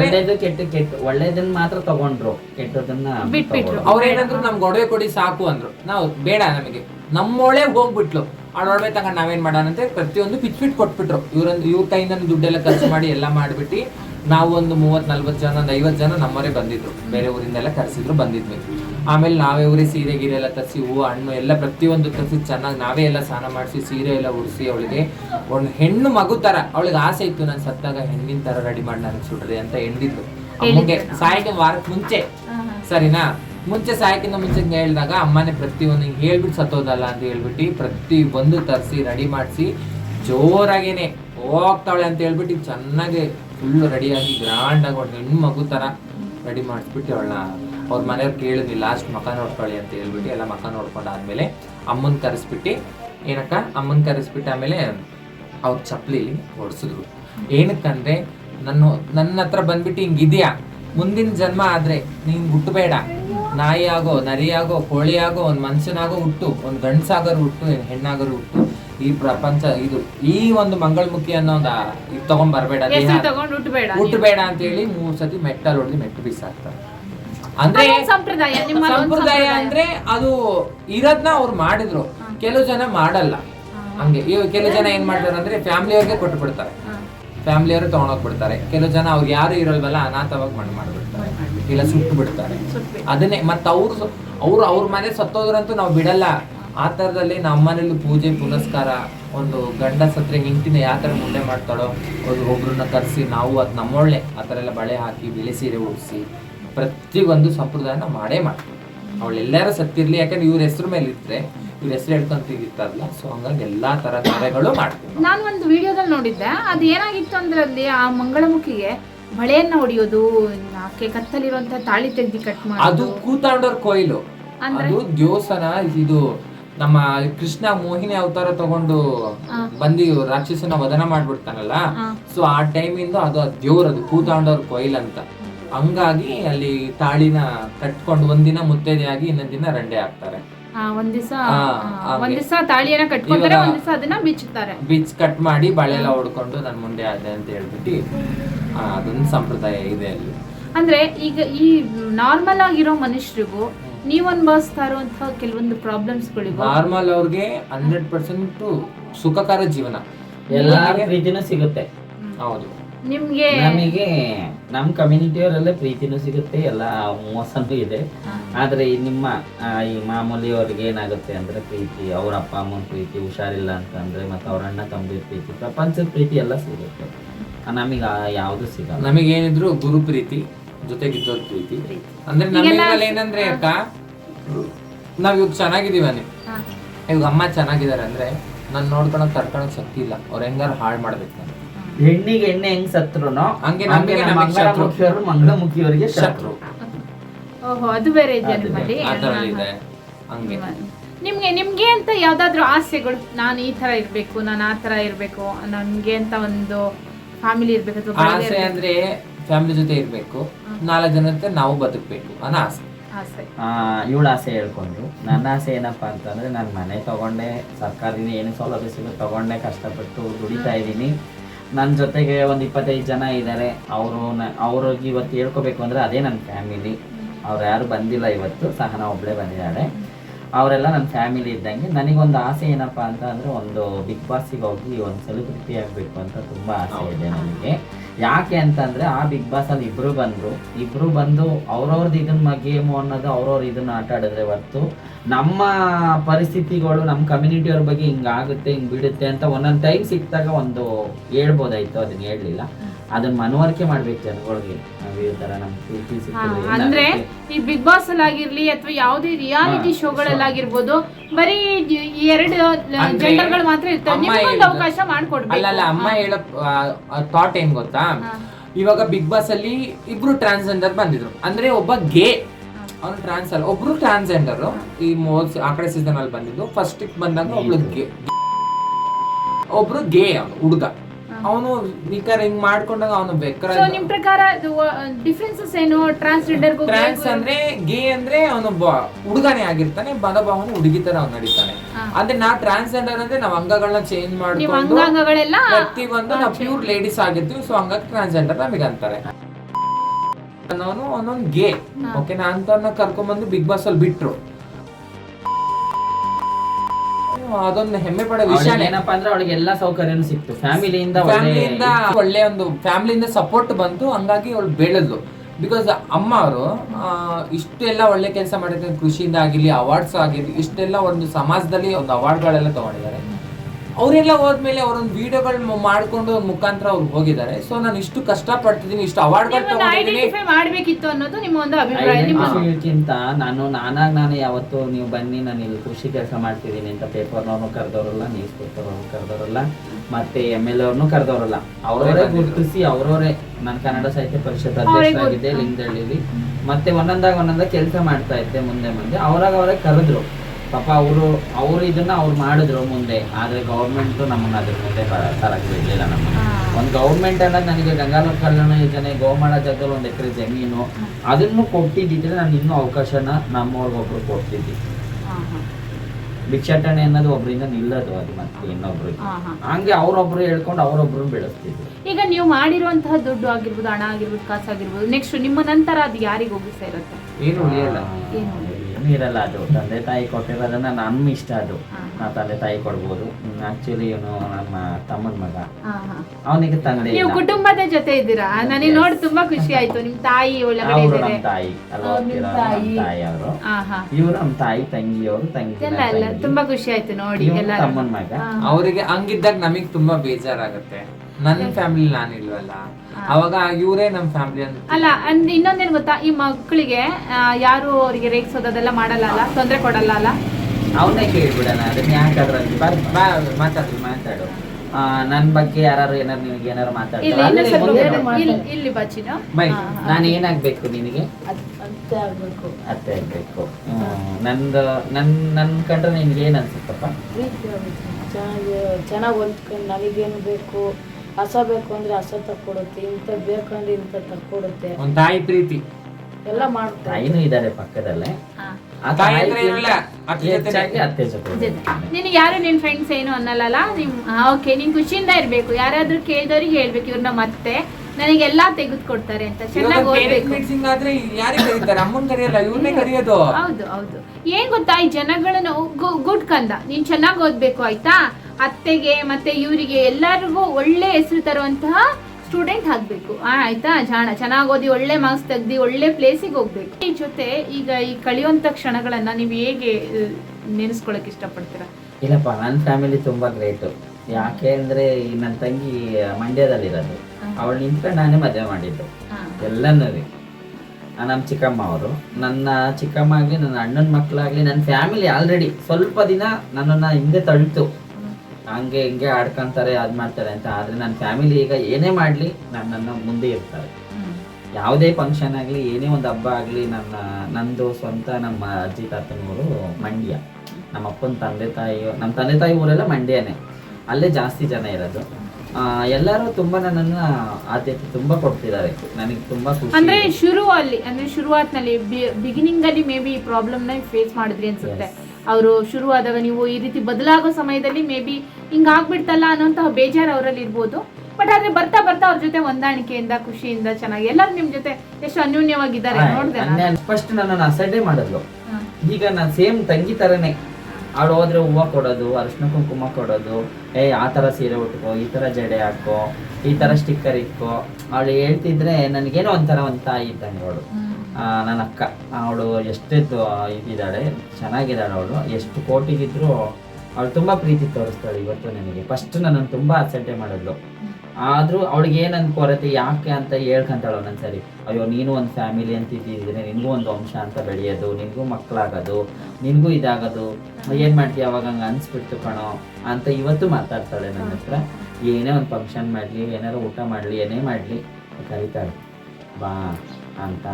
ಒಳ್ಳೇದು ಕೆಟ್ಟ ಕೆಟ್ಟ ಒಳ್ಳೇದನ್ನ ಮಾತ್ರ ತಗೊಂಡ್ರು ಕೆಟ್ಟದನ್ನ ಬಿಟ್ಬಿಟ್ರು. ಅವ್ರೇನಂದ್ರು ನಮ್ಗೆ ಒಡವೆ ಕೊಡಿ ಸಾಕು ಅಂದ್ರು. ನಾವು ಬೇಡ ನಮಗೆ. ನಮ್ಮೊಳೆ ಹೋಗ್ಬಿಟ್ಲು. ಆ ಒಡವೆ ತಗೊಂಡ್ ನಾವೇನ್ ಮಾಡೋಣ ಪ್ರತಿಯೊಂದು ಪಿಚ್ ಪಿಟ್ ಕೊಟ್ಬಿಟ್ರು. ಇವ್ರೊಂದು ಇವ್ರ ಕೈಯಿಂದ ದುಡ್ಡೆಲ್ಲ ಖರ್ಚು ಮಾಡಿ ಎಲ್ಲ ಮಾಡ್ಬಿಟ್ಟು ನಾವು ಒಂದು ಮೂವತ್ ನಲ್ವತ್ತು ಜನ ಒಂದು ಐವತ್ತು ಜನ ನಮ್ಮವರೇ ಬಂದಿದ್ರು. ಬೇರೆ ಊರಿಂದೆಲ್ಲ ಕರೆಸಿದ್ರು ಬಂದಿದ್ವಿ. ಆಮೇಲೆ ನಾವೇ ಊರಿ ಸೀರೆ ಗೀರೆ ಎಲ್ಲ ತರಿಸಿ ಹೂವು ಹಣ್ಣು ಎಲ್ಲ ಪ್ರತಿಯೊಂದು ತರಿಸಿ ಚೆನ್ನಾಗಿ ನಾವೇ ಎಲ್ಲ ಸ್ನಾನ ಮಾಡಿಸಿ ಸೀರೆ ಎಲ್ಲ ಉಡಿಸಿ ಅವಳಿಗೆ. ಒಂದು ಹೆಣ್ಣು ಮಗು ತರ ಅವಳಿಗೆ ಆಸೆ ಇತ್ತು ನಾನು ಸತ್ತಾಗ ಹೆಣ್ಣಿನ ತರ ರೆಡಿ ಮಾಡಿ ನನಗೆ ಸುಡ್ರಿ ಅಂತ ಎಂದಿದ್ದು ಅಮ್ಮಗೆ ಸಾಯಕ್ಕೆ ವಾರಕ್ಕೆ ಮುಂಚೆ. ಸರಿನಾ? ಮುಂಚೆ ಸಾಯಕ್ಕಿಂತ ಮುಂಚೆ ಹೇಳಿದಾಗ ಅಮ್ಮನೇ ಪ್ರತಿಯೊಂದು ಹೇಳ್ಬಿಟ್ಟು ಸತ್ತೋದಲ್ಲ ಅಂತ ಹೇಳ್ಬಿಟ್ಟು ಪ್ರತಿ ಒಂದು ತರಿಸಿ ರೆಡಿ ಮಾಡಿಸಿ ಜೋರಾಗೇನೆ ಹೋಗ್ತಾಳೆ ಅಂತ ಹೇಳ್ಬಿಟ್ಟು ಚೆನ್ನಾಗಿ ಫುಲ್ ರೆಡಿಯಾಗಿ ಗ್ರ್ಯಾಂಡಾಗಿ ಒಂದು ಹೆಣ್ಣು ಮಗು ಥರ ರೆಡಿ ಮಾಡಿಸ್ಬಿಟ್ಟು ಅವಳನ್ನ ಅವ್ರ ಮನೆಯವ್ರು ಕೇಳಿದ್ವಿ ಲಾಸ್ಟ್ ಮಕ ನೋಡ್ಕೊಳ್ಳಿ ಅಂತ ಹೇಳ್ಬಿಟ್ಟು ಎಲ್ಲ ಮಕ ನೋಡ್ಕೊಂಡಾದ್ಮೇಲೆ ಅಮ್ಮನ ಕರೆಸ್ಬಿಟ್ಟು, ಏನಕ್ಕ? ಅಮ್ಮನ ಕರೆಸ್ಬಿಟ್ಟು ಆಮೇಲೆ ಅವ್ರ ಚಪ್ಪಲಿಲಿ ಹೊಡೆಸಿದ್ರು ಏನಕ್ಕಂದ್ರೆ, ನನ್ನ ನನ್ನ ಹತ್ರ ಬಂದ್ಬಿಟ್ಟು ಹಿಂಗಿದ್ಯಾ? ಮುಂದಿನ ಜನ್ಮ ಆದ್ರೆ ನೀನ್ ಹುಟ್ಟಬೇಡ ನಾಯಿ ಆಗೋ ನರಿ ಆಗೋ ಕೋಳಿ ಆಗೋ ಒಂದ್ ಮನುಷ್ಯನಾಗೋ ಹುಟ್ಟು, ಒಂದು ಗಂಡಸಾಗರು ಹುಟ್ಟು, ಹೆಣ್ಣಾಗರು ಹುಟ್ಟು. ಈ ಪ್ರಪಂಚ ಇದು ಈ ಒಂದು ಮಂಗಳಮುಖಿ ಒಂದು ಇದು ತಗೊಂಡ್ ಬರಬೇಡ ದೇಹ. ಹೆಸರು ತಗೊಂಡು ಹುಟ್ಟಬೇಡ ಅಂತ ಹೇಳಿ ಮೂರ್ ಸತಿ ಮೆಟ್ಟಲ್ ಹೊಡೆದು ಮೆಟ್ಟು ಬಿಸಾಕ್ತಾರೆ. ಅಂದ್ರೆ ಸಂಪ್ರದಾಯ ಅಂದ್ರೆ ಅದು ಇರೋದ್ನ ಅವ್ರು ಮಾಡಿದ್ರು. ಕೆಲವು ಜನ ಮಾಡಲ್ಲ. ಹಂಗೆ ಕೆಲವು ಜನ ಏನ್ ಮಾಡ್ತಾರೆ ಅಂದ್ರೆ ಫ್ಯಾಮಿಲಿ ಅವ್ರಿಗೆ ಕೊಟ್ಟು ಬಿಡ್ತಾರೆ ಫ್ಯಾಮಿಲಿ ಅವರು ತಗೊಂಡೋಗ್ ಬಿಡ್ತಾರೆ. ಕೆಲವು ಜನ ಅವ್ರು ಯಾರು ಇರೋಲ್ವಲ್ಲ ಅನಾಥವಾಗಿ ಮಣ್ಣು ಮಾಡ್ಬಿಡ್ತಾರೆ. ಇಲ್ಲ ಸುಟ್ಟು ಬಿಡ್ತಾರೆ ಅದನ್ನೇ ಮತ್ತೆ ಅವ್ರು ಅವ್ರು ಅವ್ರ ಮನೆ ಸತ್ತೋದ್ರಂತೂ ನಾವು ಬಿಡಲ್ಲ. ಆ ಥರದಲ್ಲಿ ನಮ್ಮ ಮನೇಲಿ ಪೂಜೆ ಪುನಸ್ಕಾರ ಒಂದು ಗಂಡ ಸತ್ರೆ ಹೆಂಡತಿನ ಯಾವ ಮುಂದೆ ಮಾಡ್ತಾಳೋ ಒಂದು ಒಬ್ಬರನ್ನ ಕರೆಸಿ ನಾವು ಅದು ನಮ್ಮೊಳ್ಳೆ ಆ ಥರ ಎಲ್ಲ ಬಳೆ ಹಾಕಿ ಬಿಳಿ ಸೀರೆ ಉಡಿಸಿ ಪ್ರತಿಯೊಂದು ಸಂಪ್ರದಾಯನ ಮಾಡೇ ಮಾಡ್ತೀವಿ. ಅವಳೆಲ್ಲರೂ ಸತ್ತಿರಲಿ ಯಾಕಂದ್ರೆ ಇವ್ರ ಹೆಸರು ಮೇಲೆ ಇದ್ರೆ ಇವ್ರ ಹೆಸರು ಹೇಳ್ಕೊಂತಿರ್ತಾರಲ್ಲ ಸೊ ಹಂಗಾಗಿ ಎಲ್ಲಾ ತರ ಕಾರ್ಯಗಳು ಮಾಡ್ತೀವಿ. ನಾನು ಒಂದು ವಿಡಿಯೋದಲ್ಲಿ ನೋಡಿದ್ದೆ ಅದು ಏನಾಗಿತ್ತು ಅಂದ್ರೆ ಅಲ್ಲಿ ಆ ಮಂಗಳಮುಖಿಗೆ ಬಳೆಯನ್ನ ಹೊಡೆಯೋದು ಆಕೆ ಕತ್ತಲಿರುವಂತ ತಾಳಿ ತೆಗ್ದಿ ಕಟ್ ಅದು ಮಾಡೋದು ಕೂತಾಂಡೋರ್ ಕೊಯ್ಲು? ಅದು ದೇವಸ್ಥಾನ ಇದು ನಮ್ಮ ಕೃಷ್ಣ ಮೋಹಿನಿ ಅವತಾರ ತಗೊಂಡು ಬಂದಿ ರಾಕ್ಷಸನ ವಧನ ಮಾಡ್ಬಿಡ್ತಾನಲ್ಲ. ಸೊ ಆ ಟೈಮಿಂದ ಅದು ದೇವ್ರದು ಕೂತಾಂಡವ್ರ ಕೊಯ್ಲ್ ಅಂತ. ಹಂಗಾಗಿ ಅಲ್ಲಿ ತಾಳಿನ ಕಟ್ಕೊಂಡು ಒಂದಿನ ಮುತ್ತೈದೆಯಾಗಿ ಇನ್ನೊಂದ್ ದಿನ ರಂಡೆ ಹಾಕ್ತಾರೆ. ಬೀಚ್ ಕಟ್ ಮಾಡಿ ಬಳೆ ಎಲ್ಲ ಹೊಡ್ಕೊಂಡು ನನ್ ಮುಂದೆ ಆದೆ ಅಂತ ಹೇಳ್ಬಿಟ್ಟು ಅದೊಂದು ಸಂಪ್ರದಾಯ ಇದೆ ಅಲ್ಲಿ. ಅಂದ್ರೆ ಈಗ ಈ ನಾರ್ಮಲ್ ಆಗಿರೋ ಮನುಷ್ಯರಿಗೂ ನೀವು ಅನುಭವಿಸ್ತಾ ಇರುವಂತಹ ಕೆಲವೊಂದು ಪ್ರಾಬ್ಲಮ್ಸ್ಗಳು ನಾರ್ಮಲ್ ಅವ್ರಿಗೆ ಹಂಡ್ರೆಡ್ ಪರ್ಸೆಂಟ್ ಸುಖಕರ ಜೀವನ. ಎಲ್ಲಾ ಪ್ರೀತಿನೂ ಸಿಗುತ್ತೆ. ಹೌದು. ನಿಮ್ಗೆ ನಮಗೆ ನಮ್ಮ ಕಮ್ಯುನಿಟಿಯವರಲ್ಲೇ ಪ್ರೀತಿನೂ ಸಿಗುತ್ತೆ ಎಲ್ಲ ಮೋಸನೂ ಇದೆ. ಆದ್ರೆ ಈ ನಿಮ್ಮ ಈ ಮಾಮೂಲಿ ಅವ್ರಿಗೆ ಏನಾಗುತ್ತೆ ಅಂದ್ರೆ ಪ್ರೀತಿ ಅವ್ರ ಅಪ್ಪ ಅಮ್ಮನ ಪ್ರೀತಿ ಹುಷಾರಿಲ್ಲ ಅಂತಂದ್ರೆ ಮತ್ತೆ ಅವ್ರ ಅಣ್ಣ ತಮ್ಮದಿರ ಪ್ರೀತಿ ಪ್ರಪಂಚದ ಪ್ರೀತಿ ಎಲ್ಲ ಸಿಗುತ್ತೆ. ನಮಗೆ ಯಾವುದು ಸಿಗಲ್ಲ. ನಮಗೇನಿದ್ರು ಗುರು ಪ್ರೀತಿ ಜೊತೆಗಿದ್ದವ್ರ ಪ್ರೀತಿ ಅಂದ್ರೆ ನಮಗೆಲ್ಲ ಏನಂದ್ರೆ ಅಕ್ಕ ನಾವ್ ಇವಾಗ ಚೆನ್ನಾಗಿದೀವ ನೀವು. ಇವಾಗ ಅಮ್ಮ ಚೆನ್ನಾಗಿದ್ದಾರೆ ಅಂದ್ರೆ ನಾನ್ ನೋಡ್ಕೊಳಕ್ ತಡ್ಕೊಳಕ್ ಶಕ್ತಿ ಇಲ್ಲ. ಅವ್ರ ಹೆಂಗಾರ ಹಾಳ್ ಮಾಡ್ಬೇಕು ನಾನು. ಹೆಣ್ಣಿಗೆ ಎಣ್ಣೆ ಹೆಂಗ್ ಸತ್ರುನೋ ಹಂಗೆ ನಮ್ಗೆ ನಮ್ಮ ನಮಗೆ ಶತ್ರು. ಮಂಗಳ ಮಂಗಳಮುಖಿಯವರಿಗೆ ಶತ್ರು. ಓಹೋ ಅದು ಬೇರೆ ಇದೆ ನಿಮ್ಮಲ್ಲಿ. ಆ ಇದೆ. ಹಂಗೆ. ನಿಮ್ಗೆ ನಿಮ್ಗೆ ಅಂತ ಯಾವ್ದಾದ್ರು ಆಸೆಗಳು? ನಾನು ಈ ತರ ಇರ್ಬೇಕು ನಾನು ಆ ತರ ಇರ್ಬೇಕು ನನ್ಗೆ ಅಂತ ಒಂದು ಫ್ಯಾಮಿಲಿ ಇರ್ಬೇಕು ಅಥವಾ ಆಸೆ ಅಂದ್ರೆ ಫ್ಯಾಮಿಲಿ ಜೊತೆ ಇರಬೇಕು. ನಾಲ್ಕು ಜನ ಜೊತೆ ನಾವು ಬದುಕಬೇಕು. ಅನ್ನೋ ಆಸೆ. ಇವಳ ಆಸೆ ಹೇಳ್ಕೊಂಡ್ರು ನನ್ನ ಆಸೆ ಏನಪ್ಪ ಅಂತಂದ್ರೆ ನಾನು ಮನೆ ತಗೊಂಡೆ ಸರ್ಕಾರದಿಂದ ಏನು ಸೌಲಭ್ಯ ಸಿಗೋ ತಗೊಂಡೆ ಕಷ್ಟಪಟ್ಟು ದುಡಿತಾ ಇದ್ದೀನಿ. ನನ್ನ ಜೊತೆಗೆ ಒಂದು ಇಪ್ಪತ್ತೈದು ಜನ ಇದ್ದಾರೆ ಅವರು ಅವ್ರಿಗೆ ಇವತ್ತು ಹೇಳ್ಕೊಬೇಕು ಅಂದ್ರೆ ಅದೇ ನನ್ನ ಫ್ಯಾಮಿಲಿ. ಅವ್ರು ಯಾರು ಬಂದಿಲ್ಲ ಇವತ್ತು ಸಹನ ಒಬ್ಳೆ ಬಂದಿದ್ದಾಳೆ. ಅವರೆಲ್ಲ ನನ್ನ ಫ್ಯಾಮಿಲಿ ಇದ್ದಂಗೆ ನನಗೊಂದು ಆಸೆ ಏನಪ್ಪ ಅಂತ ಅಂದ್ರೆ ಒಂದು ಬಿಗ್ ಬಾಸಿಗೆ ಹೋಗಿ ಒಂದು ಸೆಲೆಬ್ರಿಟಿ ಆಗಬೇಕು ಅಂತ ತುಂಬಾ ಆಸೆ ಇದೆ ನನಗೆ. ಯಾಕೆ ಅಂತಂದ್ರೆ ಆ ಬಿಗ್ ಅಲ್ಲಿ ಇಬ್ರು ಬಂದ್ರು. ಇಬ್ರು ಬಂದು ಅವ್ರವ್ರದ್ದು ಇದನ್ನ ಗೇಮು ಅನ್ನೋದು ಅವ್ರವ್ರ ಇದನ್ನ ಆಟ ಆಡಿದ್ರೆ ಹೊರ್ತು ನಮ್ಮ ಪರಿಸ್ಥಿತಿಗಳು, ನಮ್ಮ ಕಮ್ಯುನಿಟಿಯವ್ರ ಬಗ್ಗೆ ಹಿಂಗಾಗುತ್ತೆ ಹಿಂಗ್ ಬಿಡುತ್ತೆ ಅಂತ ಒಂದೊಂದು ಟೈಮ್ ಸಿಕ್ತಾಗ ಒಂದು ಹೇಳ್ಬೋದಾಯ್ತು, ಅದನ್ನ ಹೇಳ್ಲಿಲ್ಲ. ಅದನ್ನ ಮನವರಿಕೆ ಮಾಡ್ಬೇಕು ಜನಗಳಿಗೆ. ನಾವ್ ಈ ತರ ನಮ್ ಪ್ರೀತಿ ಹಾ, ಸಿಕ್ಕಿದ್ರೆ ಅಂದ್ರೆ ಈ ಬಿಗ್ ಬಾಸ್ ಅಲ್ಲಿ ಆಗಿರ್ಲಿ ಅಥವಾ ಯಾವುದೇ ರಿಯಾಲಿಟಿ ಶೋಗಳಲ್ಲಿ ಶೋಗಳಲ್ಲಾಗಿರ್ಬೋದು ಬರೀ ಈ ಎರಡು ಅಂದ್ರೆ ಜೆಂಡರ್ಗಳು ಮಾತ್ರ ಇರ್ತವೆ. ಅಮ್ಮ ನಿಮ್ಗೊಂದು ಹೇಳಿದ್ದು- ಅವಕಾಶ ಮಾಡ್ಕೊಡ್ಬೇಕು. ಅಲ್ಲಲ್ಲ ಅಮ್ಮ ಹೇಳೋ ಥಾಟ್ ಏನ್ ಗೊತ್ತಾ? ಹಾ. ಇವಾಗ ಬಿಗ್ ಬಾಸ್ ಅಲ್ಲಿ ಇಬ್ರು ಟ್ರಾನ್ಸ್ಜೆಂಡರ್ ಬಂದಿದ್ರು. ಅಂದ್ರೆ ಒಬ್ಬ ಗೇ ಅವ್ನು ಟ್ರಾನ್ಸ್ ಅಲ್ಲ. ಒಬ್ರು ಟ್ರಾನ್ಸ್ಜೆಂಡರ್ ಈ ಮೋಸ್ ಆ ಕಡೆ ಸೀಸನ್ ಅಲ್ಲಿ ಬಂದಿದ್ದು. ಫಸ್ಟ್ ಬಂದಾಗ ಒಬ್ಳು ಗೇ ಒಬ್ರು ಗೇ ಅವನು ಹುಡುಗ. ಅವನು ನಿಖರ್ ಹಿಂಗ್ ಮಾಡ್ಕೊಂಡಾಗ ಅವನು ಬೆಕ್ಕರ ಸೊ ನಿಮ್ ಪ್ರಕಾರ ಡಿಫ್ರೆನ್ಸಸ್ ಏನು? ಟ್ರಾನ್ಸ್ಜೆಂಡರ್ ಟ್ರಾನ್ಸ್ ಅಂದ್ರೆ ಗೇ ಅಂದ್ರೆ ಅವನು ಹುಡುಗನೇ ಆಗಿರ್ತಾನೆ ಬದಬಾವನು ಹುಡುಗಿ ತರ ಅವ್ನು ನಡೀತಾನೆ. ಅಂದ್ರೆ ಟ್ರಾನ್ಸ್ ಟ್ರಾನ್ಸ್ಜೆಂಡರ್ ಅಂದ್ರೆ ನಾವ್ ಅಂಗಗಳನ್ನ ಚೇಂಜ್ ಮಾಡ್ತೀವಿ ಮಾಡ್ಕೊಂಡು ಪ್ರತಿ ಒಂದು ನಾವು ಪ್ಯೂರ್ ಲೇಡೀಸ್ ಆಗಿರ್ತೀವಿ ಸೊ ಹಂಗಾಗಿ ಟ್ರಾನ್ಸ್ಜೆಂಡರ್ ನಮಗೆ ಅಂತಾರೆ. ಅವನು ಅವನೊಂದು ಗೇ ಓಕೆನಾ ಅಂತವ್ರನ್ನ ಕರ್ಕೊಂಡ್ಬಂದು ಬಿಗ್ ಬಾಸ್ ಅಲ್ಲಿ ಬಿಟ್ರು. ಅದೊಂದು ಹೆಮ್ಮೆ ಪಡೋ ವಿಷಯ. ಏನಪ್ಪಾ ಅಂದ್ರೆ ಅವಳಿಗೆ ಎಲ್ಲಾ ಸೌಕರ್ಯನೂ ಸಿಕ್ತು. ಫ್ಯಾಮಿಲಿಯಿಂದ ಫ್ಯಾಮಿಲಿಯಿಂದ ಒಳ್ಳೆ ಒಂದು ಫ್ಯಾಮಿಲಿಯಿಂದ ಸಪೋರ್ಟ್ ಬಂತು ಹಂಗಾಗಿ ಅವಳು ಬೆಳೆದ್ಲು. ಬಿಕಾಸ್ ಅಮ್ಮ ಅವರು ಇಷ್ಟೆಲ್ಲ ಒಳ್ಳೆ ಕೆಲಸ ಮಾಡಿದ್ರೆ ಕೃಷಿಯಿಂದ ಆಗಿರ್ಲಿ ಅವಾರ್ಡ್ಸ್ ಆಗಿರ್ಲಿ ಇಷ್ಟೆಲ್ಲ ಒಂದು ಸಮಾಜದಲ್ಲಿ ಒಂದು ಅವಾರ್ಡ್ಗಳೆಲ್ಲ ತಗೊಂಡಿದ್ದಾರೆ. ಅವರೆಲ್ಲ ಹೋದ್ಮೇಲೆ ಅವರೊಂದು ವಿಡಿಯೋಗಳು ಮಾಡ್ಕೊಂಡು ಅವ್ರ ಮುಖಾಂತರ ಅವ್ರು ಹೋಗಿದ್ದಾರೆ. ಸೊ ನಾನು ಇಷ್ಟು ಕಷ್ಟ ಪಡ್ತಿದ್ದೀನಿ ಇಷ್ಟು ಅವಾರ್ಡ್ಗಳು ನಿಮ್ಮನ್ನ ತಗೊಂಡಿದ್ದೀನಿ. ಐಡೆಂಟಿಫೈ ಮಾಡ್ಬೇಕಿತ್ತು ಅನ್ನೋದು ನಿಮ್ಮ ಒಂದು ಅಭಿಪ್ರಾಯ. ನಿಮ್ಮ ಐಡೆಂಟಿಫೈಕ್ಕಿಂತ ನಾನು ನಾನಾಗ್ ನಾನು ಯಾವತ್ತು ನೀವು ಬನ್ನಿ ನಾನು ಇಲ್ಲಿ ಕೃಷಿ ಕೆಲಸ ಮಾಡ್ತಿದ್ದೀನಿ ಅಂತ ಪೇಪರ್ನವ್ರನ್ನು ಕರೆದವರಲ್ಲ ನ್ಯೂಸ್ ಪೇಪರ್ನವ್ರನ್ನು ಕರೆದವರಲ್ಲ ಮತ್ತೆ ಎಂ ಎಲ್ ಅವ್ರನ್ನು ಕರೆದವರಲ್ಲ. ಅವರವರೇ ಗುರುತಿಸಿ ಅವರವರೇ ನಾನು ಕನ್ನಡ ಸಾಹಿತ್ಯ ಪರಿಷತ್ ಅಧ್ಯಕ್ಷರಾಗಿದ್ದೆ ಲಿಂಗದಳ್ಳಿಲಿ ಮತ್ತೆ ಒಂದೊಂದಾಗ ಒಂದೊಂದಾಗ ಕೆಲಸ ಮಾಡ್ತಾ ಇದ್ದೆ ಮುಂದೆ ಮುಂದೆ. ಅವರಾಗ ಅವರೇ ಕರೆದ್ರು. ಪಾಪ ಅವರು ಅವರು ಇದನ್ನ ಅವ್ರು ಮಾಡಿದ್ರು ಮುಂದೆ. ಆದ್ರೆ ಗೌರ್ಮೆಂಟ್ ನಮ್ಮನ್ನ ಅದ್ರ ಮುಂದೆ ತರಕ್ ಬಿಡ್ಲಿಲ್ಲ ನಮ್ಮ ಒಂದು ಗೌರ್ಮೆಂಟ್ ಅನ್ನೋದು ನನಗೆ ಗಂಗಾಲ ಕಲ್ಯಾಣ ಯೋಜನೆ ಗೋಮಾಳ ಜಾಗದಲ್ಲಿ ಒಂದು ಎಕರೆ ಜಮೀನು. ಅದನ್ನು ಕೊಟ್ಟಿದ್ದಿದ್ರೆ ನಾನು ಇನ್ನೂ ಅವಕಾಶನ ನಮ್ಮವ್ರಿಗೊಬ್ರು ಕೊಡ್ತಿದ್ದೆ. ಭಿಕ್ಷಾಟನೆ ಅನ್ನೋದು ಒಬ್ಬರಿಂದ ನಿಲ್ಲದು ಅದು ಮತ್ತೆ ಇನ್ನೊಬ್ರಿಗೆ. ಹಂಗೆ ಅವ್ರೊಬ್ರು ಹೇಳ್ಕೊಂಡು ಅವ್ರೊಬ್ರು ಬೆಳೆಸ್ತಿದ್ರು. ಈಗ ನೀವು ಮಾಡಿರುವಂತಹ ದುಡ್ಡು ಆಗಿರ್ಬೋದು ಹಣ ಆಗಿರ್ಬೋದು ಕಾಸಾಗಿರ್ಬೋದು ನೆಕ್ಸ್ಟ್ ನಿಮ್ಮ ನಂತರ ಅದು ಯಾರಿಗೆ ಹೋಗಿ ಸೇರುತ್ತೆ? ಏನು ಉಳಿಯಲ್ಲ? ಏನು ಇರಲ್ಲ ಅದು ತಂದೆ ತಾಯಿ ಕೊಟ್ಟಿರೋದನ್ನ ನಮ್ಮ ಇಷ್ಟ ಅದು. ನಾ ತಂದೆ ತಾಯಿ ಕೊಡ್ಬೋದು. ಆಕ್ಚುಲಿ ಇವನು ನಮ್ಮ ತಮ್ಮನ ಮಗ. ಅವನಿಗೆ ತಂದೆ ನೀವು ಕುಟುಂಬದ ಜೊತೆ ಇದ್ದೀರಾ? ನನಗೆ ನೋಡಿ ತುಂಬಾ ಖುಷಿ ಆಯ್ತು. ನಿಮ್ ತಾಯಿ ಒಳಗಡೆ ಅವರು ಇದ್ದಾರೆ. ನಮ್ಮ ತಾಯಿ. ಅಲ್ವಾ? ತಾಯಿ. ತಾಯಿ ಅವರು. ಇವ್ರು ನಮ್ಮ ತಾಯಿ ತಂಗಿಯವರು ತಂಗಿ. ತುಂಬಾ ಖುಷಿ ಆಯ್ತು ನೋಡಿ ತಮ್ಮನ ಮಗ. ಅವರಿಗೆ ಹಂಗಿದ್ದಾಗ ನಮಗ್ ತುಂಬಾ ಬೇಜಾರಾಗತ್ತೆ. ನನ್ನ ಫ್ಯಾಮಿಲಿ ನಾನಿಲ್ವಲ್ಲ ಅವಾಗ ಇವರೇ ನಮ್ಮ ಫ್ಯಾಮಿಲಿ ಅಂತ ಅಲ್ಲ ಅಂದ್ ಇನ್ನೊಂದೇನ್ ಗೊತ್ತಾ? ಈ ಮಕ್ಕಳಿಗೆ ಆ, ಯಾರು ಅವರಿಗೆ ರೇಗಿಸೋದೆಲ್ಲ ಅದೆಲ್ಲ ಮಾಡಲ್ಲ ಅಲ್ಲ? ತೊಂದ್ರೆ ಕೊಡಲ್ಲ ಅಲ್ಲ? ಅವನೇ ಕೇಳಿಬಿಡೋಣ ಅದನ್ನ ಯಾಕೆ ಅದ್ರಲ್ಲಿ? ಮಾತಾಡ್ರಿ ಬಾ ಮಾತಾಡು ಮಾತಾಡು. ಆ, ನನ್ ಬಗ್ಗೆ ಯಾರು ಏನಾರು ನಿಮಗೆ ಏನಾರು ಮಾತಾಡ್ತಾರೆ? ನಾನು ಏನಾಗ್ಬೇಕು ನಿನಗೆ? ಅತ್ತೆ ಆಗ್ಬೇಕು. ನಂದು ನನ್ ನನ್ ಕಂಡ್ರೆ ನಿನ್ಗೆ ಏನ್ ಅನ್ಸುತ್ತಪ್ಪ? ಚೆನ್ನಾಗಿ ಚೆನ್ನಾಗಿ ಹೊಂದ್ಕೊಂಡು ನನಗೇನು ಬೇಕು? ಹಸ ಬೇಕು ಅಂದ್ರೆ ಹಸ ತಕ್ಕೊಡುತ್ತೆ ಇಂಥ ಬೇಕಂದ್ರೆ ಇಂತ ತಕ್ಕೊಡುತ್ತೆ. ಒಂದ್ ತಾಯಿ ಪ್ರೀತಿ. ಎಲ್ಲ ಮಾಡ್ತಾರೆ. ತಾಯಿನೂ ಇದ್ದಾರೆ ಪಕ್ಕದಲ್ಲೇ. ಆ ತಾಯಿ ಅಂದ್ರೆ ಇರಲ್ಲ, ಅತ್ತೆ ಜೊತೆನೆ. ಹೆಚ್ಚಾಗಿ ಅತ್ತೆ ಜೊತೆ ನಿನಗೆ ಯಾರು ನಿನ್ ಫ್ರೆಂಡ್ಸ್ ಏನು ಅನ್ನಲ್ಲ ನಿಮ್ ಓಕೆ ನೀನ್ ಖುಷಿಯಿಂದ ಇರ್ಬೇಕು. ಯಾರಾದ್ರೂ ಕೇಳಿದವ್ರಿಗೆ ಹೇಳ್ಬೇಕು ಇವ್ರನ್ನ ಮತ್ತೆ. ನನಗೆ ಎಲ್ಲಾ ತೆಗೆದು ಕೊಡ್ತಾರೆ ಅಂತ ಚೆನ್ನಾಗಿ ಓದ್ಬೇಕು. ಮೀಟಿಂಗ್ ಆದ್ರೆ ಯಾರಿಗೆ ಕರೀತಾರೆ? ಅಮ್ಮನ್ ಕರೆಯಲ್ಲ ಇವ್ರನ್ನೇ ಕರೆಯೋದು. ಹೌದು ಹೌದು. ಏನ್ ಗೊತ್ತಾ? ಈ ಜನಗಳನ್ನು ಗುಡ್ ಕಂದ ನೀನ್ ಚೆನ್ನಾಗಿ ಓದ್ಬೇಕು ಆಯ್ತಾ? ಅತ್ತೆಗೆ ಮತ್ತೆ ಇವರಿಗೆ ಎಲ್ಲರಿಗೂ ಒಳ್ಳೆ ಹೆಸರು ತರುವಂತಹ ಸ್ಟೂಡೆಂಟ್ ಆಗ್ಬೇಕು. ಆಯ್ತಾ? ಜಾಣ ಚೆನ್ನಾಗಿ ಓದಿ ಒಳ್ಳೆ ಮಾರ್ಕ್ಸ್ ತೆಗ್ದು ಒಳ್ಳೆ ಪ್ಲೇಸಿಗೆ ಹೋಗ್ಬೇಕು. ಈ ಜೊತೆ ಈಗ ಈ ಕಳಿಯುವಂಥ ಕ್ಷಣಗಳನ್ನ ನೀವು ಹೇಗೆ ನೆನೆಸ್ಕೊಳಕ್ ಇಷ್ಟಪಡ್ತೀರಾ? ಇಲ್ಲಪ್ಪ ನನ್ನ ಫ್ಯಾಮಿಲಿ ತುಂಬಾ ಗ್ರೇಟು ಯಾಕೆ ಅಂದ್ರೆ ಈ ನನ್ನ ತಂಗಿ ಮಂಡ್ಯದಲ್ಲಿರೋದು. ಅವಳು ನಿಂತ್ಕೊಂಡು ನಾನೇ ಮದುವೆ ಮಾಡಿದ್ದು. ಎಲ್ಲನೂ ನಮ್ಮ ಚಿಕ್ಕಮ್ಮ ಅವರು. ನನ್ನ ಚಿಕ್ಕಮ್ಮ ಆಗಲಿ ನನ್ನ ಅಣ್ಣನ ಮಕ್ಕಳಾಗಲಿ ನನ್ನ ಫ್ಯಾಮಿಲಿ ಆಲ್ರೆಡಿ ಸ್ವಲ್ಪ ದಿನ ನನ್ನನ್ನು ಹಿಂದೆ ತಳ್ತು. ಹಂಗೆ ಹಿಂಗೆ ಆಡ್ಕೊಂತಾರೆ ಅದು ಮಾಡ್ತಾರೆ ಅಂತ. ಆದರೆ ನನ್ನ ಫ್ಯಾಮಿಲಿ ಈಗ ಏನೇ ಮಾಡಲಿ ನನ್ನನ್ನು ಮುಂದೆ ಇರ್ತಾರೆ. ಯಾವುದೇ ಫಂಕ್ಷನ್ ಆಗಲಿ ಏನೇ ಒಂದು ಹಬ್ಬ ಆಗಲಿ ನನ್ನ ನಂದು ಸ್ವಂತ ನಮ್ಮ ಅಜ್ಜಿ ತಾತನವರು ಮಂಡ್ಯ. ನಮ್ಮ ಅಪ್ಪನ ತಂದೆ ತಾಯಿ ನಮ್ಮ ತಂದೆ ತಾಯಿ ಊರೆಲ್ಲ ಮಂಡ್ಯನೇ. ಅಲ್ಲೇ ಜಾಸ್ತಿ ಜನ ಇರೋದು. ಎಲ್ಲರೂ ತುಂಬ ನನ್ನನ್ನು ಆದ್ಯತೆ ತುಂಬ ಕೊಡ್ತಿದ್ದಾರೆ. ನನಗೆ ತುಂಬ ಖುಷಿ ಅಂದ್ರೆ ಶುರುವಲ್ಲಿ ಶುರು ಅಲ್ಲಿ ಅಂದ್ರೆ ಶುರುವಾತ್ನಲ್ಲಿ ಬಿಗಿನಿಂಗ್ ಅಲ್ಲಿ ಮೇ ಬಿ ಈ ಪ್ರಾಬ್ಲಮ್ನ ಫೇಸ್ ಮಾಡಿದ್ರಿ ಅನ್ಸುತ್ತೆ. ಅವರು ಶುರುವಾದಾಗ ನೀವು ಈ ರೀತಿ ಬದಲಾಗೋ ಸಮಯದಲ್ಲಿ ಮೇ ಬಿ ಹಿಂಗ ಆಗ್ಬಿಡ್ತಲ್ಲ ಅನ್ನೋಂತಹ ಬೇಜಾರು ಅವರಲ್ಲಿ ಇರ್ಬೋದು. ಬಟ್ ಆದ್ರೆ ಬರ್ತಾ ಬರ್ತಾ ಅವ್ರ ಜೊತೆ ಹೊಂದಾಣಿಕೆಯಿಂದ ಖುಷಿಯಿಂದ ಚೆನ್ನಾಗಿ ಎಲ್ಲರೂ ನಿಮ್ ಜೊತೆ ಎಷ್ಟು ಅನ್ಯೋನ್ಯವಾಗಿದ್ದಾರೆ ನೋಡ್ದೆ ನಾನು. ಫಸ್ಟ್ ನನ್ನ ಅಸಡ್ಡೆ ಮಾಡಿದ್ಲು. ಈಗ ನಾನು ಸೇಮ್ ತಂಗಿ ತರನೇ ಅವಳು ಹೋದ್ರೆ ಹೂವು ಕೊಡೋದು ಅರಿಶಿನ ಕುಂಕುಮ ಕೊಡೋದು ಏ ಆ ತರ ಸೀರೆ ಉಟ್ಕೋ ಈ ತರ ಜಡೆ ಹಾಕೋ ಈ ತರ ಸ್ಟಿಕ್ಕರ್ ಇಕ್ಕೋ ಅವಳು ಹೇಳ್ತಿದ್ರೆ ನನಗೇನೋ ಒಂಥರ ಒಂದು ತಾಯಿ ಇದ್ದಂಗೆ ಅವಳು. ನನ್ನ ಅಕ್ಕ ಅವಳು ಎಷ್ಟೇ ಇದ್ದಾಳೆ ಚೆನ್ನಾಗಿದ್ದಾಳೆ ಅವಳು. ಎಷ್ಟು ಕೋಟಿಗಿದ್ರು ಅವಳು ತುಂಬ ಪ್ರೀತಿ ತೋರಿಸ್ತಾಳೆ ಇವತ್ತು ನನಗೆ. ಫಸ್ಟ್ ನನ್ನನ್ನು ತುಂಬ ಅಸಡ್ಡೆ ಮಾಡಿದ್ಲು. ಆದರೂ ಅವಳಿಗೆ ಏನು ಕೊರತೆ, ಯಾಕೆ ಅಂತ ಹೇಳ್ಕಂತಾಳ ಒಂದೊಂದ್ಸರಿ. ಅಯ್ಯೋ, ನೀನು ಒಂದು ಫ್ಯಾಮಿಲಿ ಅಂತ ಇದ್ದಿದ್ರೆ ನಿನಗೂ ಒಂದು ವಂಶ ಅಂತ ಬೆಳೆಯೋದು, ನಿನಗೂ ಮಕ್ಕಳಾಗೋದು, ನಿನಗೂ ಇದಾಗೋದು. ಏನು ಮಾಡ್ತೀಯ? ಅವಾಗ ಹಂಗೆ ಅನ್ಸ್ಬಿಡ್ತು ಕಣೋ ಅಂತ ಇವತ್ತು ಮಾತಾಡ್ತಾಳೆ ನನ್ನ ಹತ್ರ. ಏನೇ ಒಂದು ಫಂಕ್ಷನ್ ಮಾಡಲಿ ಏನಾರು ಊಟ ಮಾಡಲಿ, ಏನೇ ಮಾಡಲಿ, ಕರೀತಾಳೆ. ಬಾ ಅಂತ.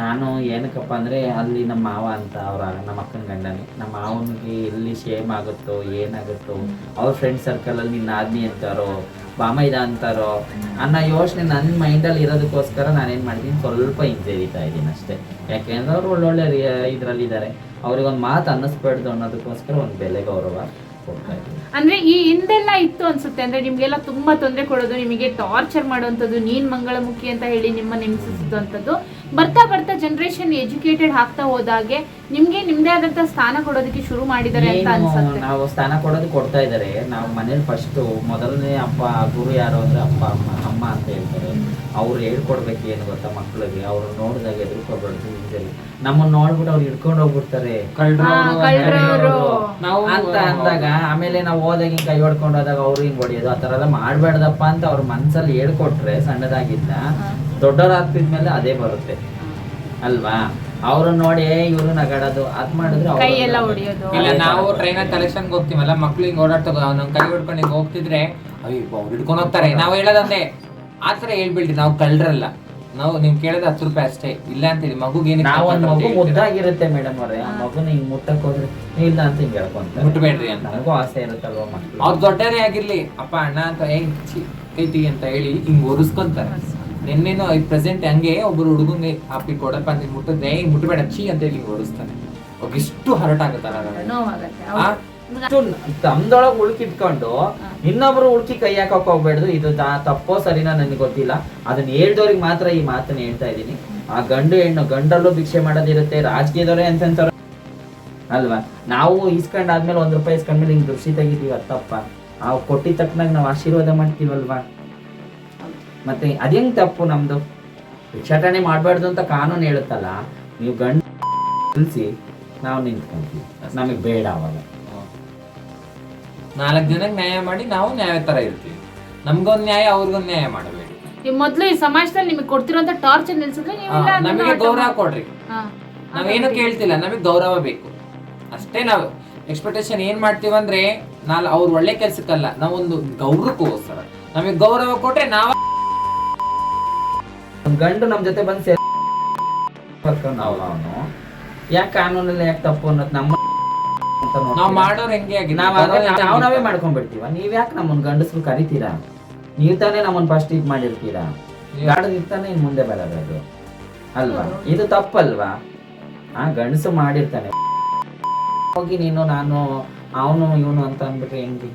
ನಾನು ಏನಕ್ಕಪ್ಪ ಅಂದರೆ ಅಲ್ಲಿ ನಮ್ಮ ಮಾವ ಅಂತ ಅವರ ನಮ್ಮ ಅಕ್ಕನ ಗಂಡನೇ. ನಮ್ಮ ಮಾವನಿಗೆ ಎಲ್ಲಿ ಶೇಮ್ ಆಗುತ್ತೋ, ಏನಾಗುತ್ತೋ, ಅವ್ರ ಫ್ರೆಂಡ್ ಸರ್ಕಲಲ್ಲಿ ನಿನ್ನ ಆದ್ನಿ ಅಂತಾರೋ ಬಾಮೈದ ಅಂತಾರೋ, ಅನ್ನೋ ಯೋಚನೆ ನನ್ನ ಮೈಂಡಲ್ಲಿ ಇರೋದಕ್ಕೋಸ್ಕರ ನಾನೇನು ಮಾಡ್ತೀನಿ, ಸ್ವಲ್ಪ ಹಿಂಜರಿತಾ ಇದ್ದೀನಿ ಅಷ್ಟೇ. ಯಾಕೆಂದ್ರೆ ಅವ್ರು ಒಳ್ಳೊಳ್ಳೆ ಇದರಲ್ಲಿದ್ದಾರೆ ಅವ್ರಿಗೊಂದು ಮಾತು ಅನ್ನಿಸ್ಬಾರ್ದು ಅನ್ನೋದಕ್ಕೋಸ್ಕರ ಒಂದು ಬೆಲೆ ಗೌರವ ಅಂದ್ರೆ ಈ ಹಿಂದೆಲ್ಲ ಇತ್ತು ಅನ್ಸುತ್ತೆ. ಅಂದ್ರೆ ನಿಮ್ಗೆಲ್ಲ ತುಂಬಾ ತೊಂದರೆ ಕೊಡೋದು, ನಿಮಗೆ ಟಾರ್ಚರ್ ಮಾಡುವಂಥದ್ದು, ನೀನ್ ಮಂಗಳಮುಖಿ ಅಂತ ಹೇಳಿ ನಿಮ್ಮ ಹಿಂಸಿಸುವಂಥದ್ದು ಬರ್ತಾ ಬರ್ತಾ ಜನರೇಷನ್ ಎಜುಕೇಟೆಡ್ ಆಗ್ತಾ ಹೋದಾಗೆ ನಿಮ್ಗೆ ನಿಮ್ದೇ ಆದಂತ ಸ್ಥಾನ ಕೊಡೋದಕ್ಕೆ ಶುರು ಮಾಡಿದ್ದಾರೆ ಅಂತ ಏನು ಅನ್ಸುತ್ತೆ. ನಾವು ಸ್ಥಾನ ಕೊಡೋದು ಕೊಡ್ತಾ ಇದ್ದಾರೆ. ನಾವು ಮನೇಲಿ ಫಸ್ಟ್ ಮೊದಲನೇ ಅಪ್ಪ ಗುರು ಯಾರು ಅಂದ್ರೆ ಅಪ್ಪ ಅಮ್ಮ ಅಮ್ಮ ಅಂತ ಹೇಳ್ತಾರೆ. ಅವ್ರು ಹೇಳ್ಕೊಡ್ಬೇಕು ಏನು ಗೊತ್ತಾ ಮಕ್ಳಿಗೆ? ಅವ್ರು ನೋಡಿದಾಗ ಎದುರ್ಕೋಬಾರ್ದು ಹಿಂಜರಿ ನಮ್ಮನ್ನ ನೋಡ್ಬಿಟ್ಟು ಅವ್ರು ಹಿಡ್ಕೊಂಡು ಹೋಗ್ಬಿಡ್ತಾರೆ. ಹಾ, ನಾವು ಅಂತ ಅಂದಾಗ ಆಮೇಲೆ ನಾವು ಹೋದಾಗ ಹಿಂಗ್ ಕೈ ಹೊಡ್ಕೊಂಡು ಹೋದಾಗ ಅವ್ರು ಹಿಂಗ್ ಹೊಡಿಯೋದು. ಆ ಥರ ಎಲ್ಲ ಮಾಡಬೇಡ್ದಪ್ಪ ಅಂತ ಅವ್ರ ಮನ್ಸಲ್ಲಿ ಹೇಳ್ಕೊಟ್ರೆ ಸಣ್ಣದಾಗಿದ್ದ ದೊಡ್ಡವರಾಗ್ತಿದ್ಮೇಲೆ ಅದೇ ಬರುತ್ತೆ. ಅಲ್ವಾ? ಅವ್ರು ನೋಡಿ ಇವರು ನಗಾಡೋದು. ಅದ್ ಮಾಡಿದ್ರೆ ಅವ್ರು ಕೈ ಎಲ್ಲ ನಗಾಡೋದು. ಹೊಡಿಯೋದು. ಇಲ್ಲ ನಾವು ಟ್ರೈನ್ ಕಲೆಕ್ಷನ್ ಹೋಗ್ತೀವಲ್ಲ ಮಕ್ಳು ಹಿಂಗ್ ಓಡಾಡ್ತೋ ನಮ್ ಕೈ ಹಿಡ್ಕೊಂಡು ಹಿಂಗ್ ಹೋಗ್ತಿದ್ರೆ ಅಯ್ಯೋ ಅವ್ರು ಹಿಡ್ಕೊಂಡು ಹೋಗ್ತಾರೆ. ನಾವು ಹೇಳೋದಂದೆ. ಆ ಥರ ಹೇಳ್ಬಿಡ್ರಿ ನಾವು ಕಳ್ರಲ್ಲ ನಾವು ನಿಮ್ ಕೇಳೋದು ಹತ್ತು ರೂಪಾಯಿ ಅಷ್ಟೇ. ಇಲ್ಲ ಅಂತೀವಿ ಮಗುಗೆ ಏನು ನಾವ್ ಒಂದ್ ಮಗು? ಮುದ್ದಾಗಿರುತ್ತೆ ಮೇಡಮ್ ಅವ್ರೆ. ಆ ಮಗುನ ಹಿಂಗ್ ಮುಟ್ಟಕ್ ಹೋದ್ರೆ "ಏ, ಇಲ್ಲ ಅಂತ ಹಿಂಗ್ ಹೇಳ್ಕೊಂತಾರೆ. ಮುಟ್ಬೇಡ್ರಿ ಅಂತ. ನನಗೂ ಆಸೆ ಇರುತ್ತಲ್ವ ಮಕ್ಳು ಅವ್ರು ದೊಡ್ಡರೇ ಆಗಿರ್ಲಿ. ಅಪ್ಪ ಅಣ್ಣ ಅಂತ ಏನ್ ಛೀ, ಕೈತಿ ಅಂತ ಹೇಳಿ ಹಿಂಗ್ ಒರೆಸ್ಕೊಂತಾರೆ ನಿನ್ನೇನು ಪ್ರೆಸೆಂಟ್ ಹಂಗೆ ಒಬ್ಬರು ಹುಡುಗಂಗೆ ಅಪ್ಪಿ ಕೊಡಪ್ಪ ಅಂತ ಮುಟ್ಟಿದ್ರೆ ಹಿಂಗ್ ಮುಟ್ಬೇಡ ಚೀ ಅಂತ ಹೇಳಿ ಓಡಿಸ್ತಾನೆ. ಒಬ್ಬ ಅವಾಗ ಇಷ್ಟು ಹರಟ್ ಆಗುತ್ತಾರ ನೋವಾಗತ್ತೆ ಆ? ಹೌದು. ತಮ್ದೊಳಗ್ ಉಳ್ಕಿಟ್ಕೊಂಡು ಇನ್ನೊಬ್ರು ಉಳ್ಕಿ ಕೈ ಹಾಕಕ್ ಹೋಗ್ಬೇಡ್ದು ಇದು ತಪ್ಪೋ ಸರಿನಾ ನನಗೆ ಗೊತ್ತಿಲ್ಲ. ಅದನ್ನ ಹೇಳ್ದವ್ರಿಗೆ ಮಾತ್ರ ಈ ಮಾತನ್ನ ಹೇಳ್ತಾ ಇದ್ದೀನಿ. ಆ ಗಂಡು ಹೆಣ್ಣು ಗಂಡಲ್ಲೂ ಭಿಕ್ಷೆ ಮಾಡೋದಿರುತ್ತೆ ರಾಜಕೀಯದವರೇ ಅಂತಂತಾರ ಅಲ್ವಾ? ನಾವು ಇಸ್ಕೊಂಡಾದ್ಮೇಲೆ ಒಂದ್ ರೂಪಾಯಿ ಇಸ್ಕೊಂಡ್ಮೇಲೆ ಹಿಂಗ್ ದೃಷ್ಟಿ ತೆಗಿತೀವಿ ತಪ್ಪ ಆ ಕೊಟ್ಟಿದ ತಕ್ಕನಾಗ ನಾವು ಆಶೀರ್ವಾದ ಮಾಡ್ತೀವಲ್ವಾ? ಮತ್ತೆ ಅದೇಂಗ್ ತಪ್ಪು ನಮ್ದು? ಭಿಕ್ಷಾಟನೆ ಮಾಡಬಾರ್ದು ಅಂತ ಕಾನೂನು ಹೇಳುತ್ತಲ್ಲ ನೀವು ಗಂಡು ತಿಳಿಸಿ ನಾವು ನಿಂತ್ಕೊಂತೀವಿ. ನಮಗೆ ಬೇಡ ಅವಾಗ. ನಾಲ್ಕು ಜನಕ್ಕೆ ನ್ಯಾಯ ಮಾಡಿ ನಾವು ನ್ಯಾಯ ತರ ಇರ್ತೀವಿ. ನಮ್ಗೊಂದು ನ್ಯಾಯ ಅವ್ರಿಗೊಂದು ನ್ಯಾಯ ಮಾಡಬೇಡಿ. ನೀವು ಮೊದ್ಲು ಈ ಸಮಾಜದಲ್ಲಿ ನಿಮಗೆ ಕೊಡ್ತಿರೋಂತ ಟಾರ್ಚರ್ ನಿಲ್ಸಿದ್ರೆ ಅದನ್ನ ನಮಗೆ ಗೌರವ ಕೊಡ್ರಿ. ಹಾ. ನಾವೇನು ಕೇಳ್ತಿಲ್ಲ ನಮಗೆ ಗೌರವ ಬೇಕು. ಅಷ್ಟೇ ನಾವು ಎಕ್ಸ್ಪೆಕ್ಟೇಷನ್ ಏನ್ ಮಾಡ್ತೀವಂದ್ರೆ ನಾಲ್ ಅವ್ರ ಒಳ್ಳೆ ಕೆಲ್ಸಕ್ಕಲ್ಲ ನಾವೊಂದು ಗೌರವಕ್ಕೋಸ್ಕರ. ನಮಗೆ ಗೌರವ ಕೊಟ್ರೆ ನಾವ ಒಂದ್ ಗಂಡು ನಮ್ಮ ಜೊತೆ ಬಂದು ಸೇರ್ ನಾವು ಅವನು ಯಾಕೆ ಕಾನೂನಲ್ಲಿ ಯಾಕೆ ತಪ್ಪು ಅನ್ನೋದು ನಮ್ಮ ಅಂತ ನಾವ್ ಮಾಡೋರ್ ಹೆಂಗೆ ಆಗಿದೆ ನಾವ್ ಹಾಗಾದ್ರೆ ನಾವ್ ನಾವೇ ಮಾಡ್ಕೊಂಡ್ಬಿಡ್ತೀವ. ನೀವ್ ಯಾಕೆ ನಮ್ಮನ್ ಗಂಡಸ್ರು ಕರಿತೀರಾ? ನೀವ್ ತಾನೇ ನಮ್ಮನ್ ಫಸ್ಟ್ ಇದ್ ಮಾಡಿರ್ತೀರಾ? ಗಾಡದಿರ್ತಾನೆ ಇನ್ ಮುಂದೆ ಬರೋದು ಅದು ಅಲ್ವಾ? ಇದು ತಪ್ಪಲ್ವಾ? ಆ ಗಂಡಸು ಮಾಡಿರ್ತಾನೆ. ಹೋಗಿ ನೀನು ನಾನು ಅವನು ಇವನು ಅಂತ ಅಂದ್ಬಿಟ್ರೆ ಹೆಂಗೆ?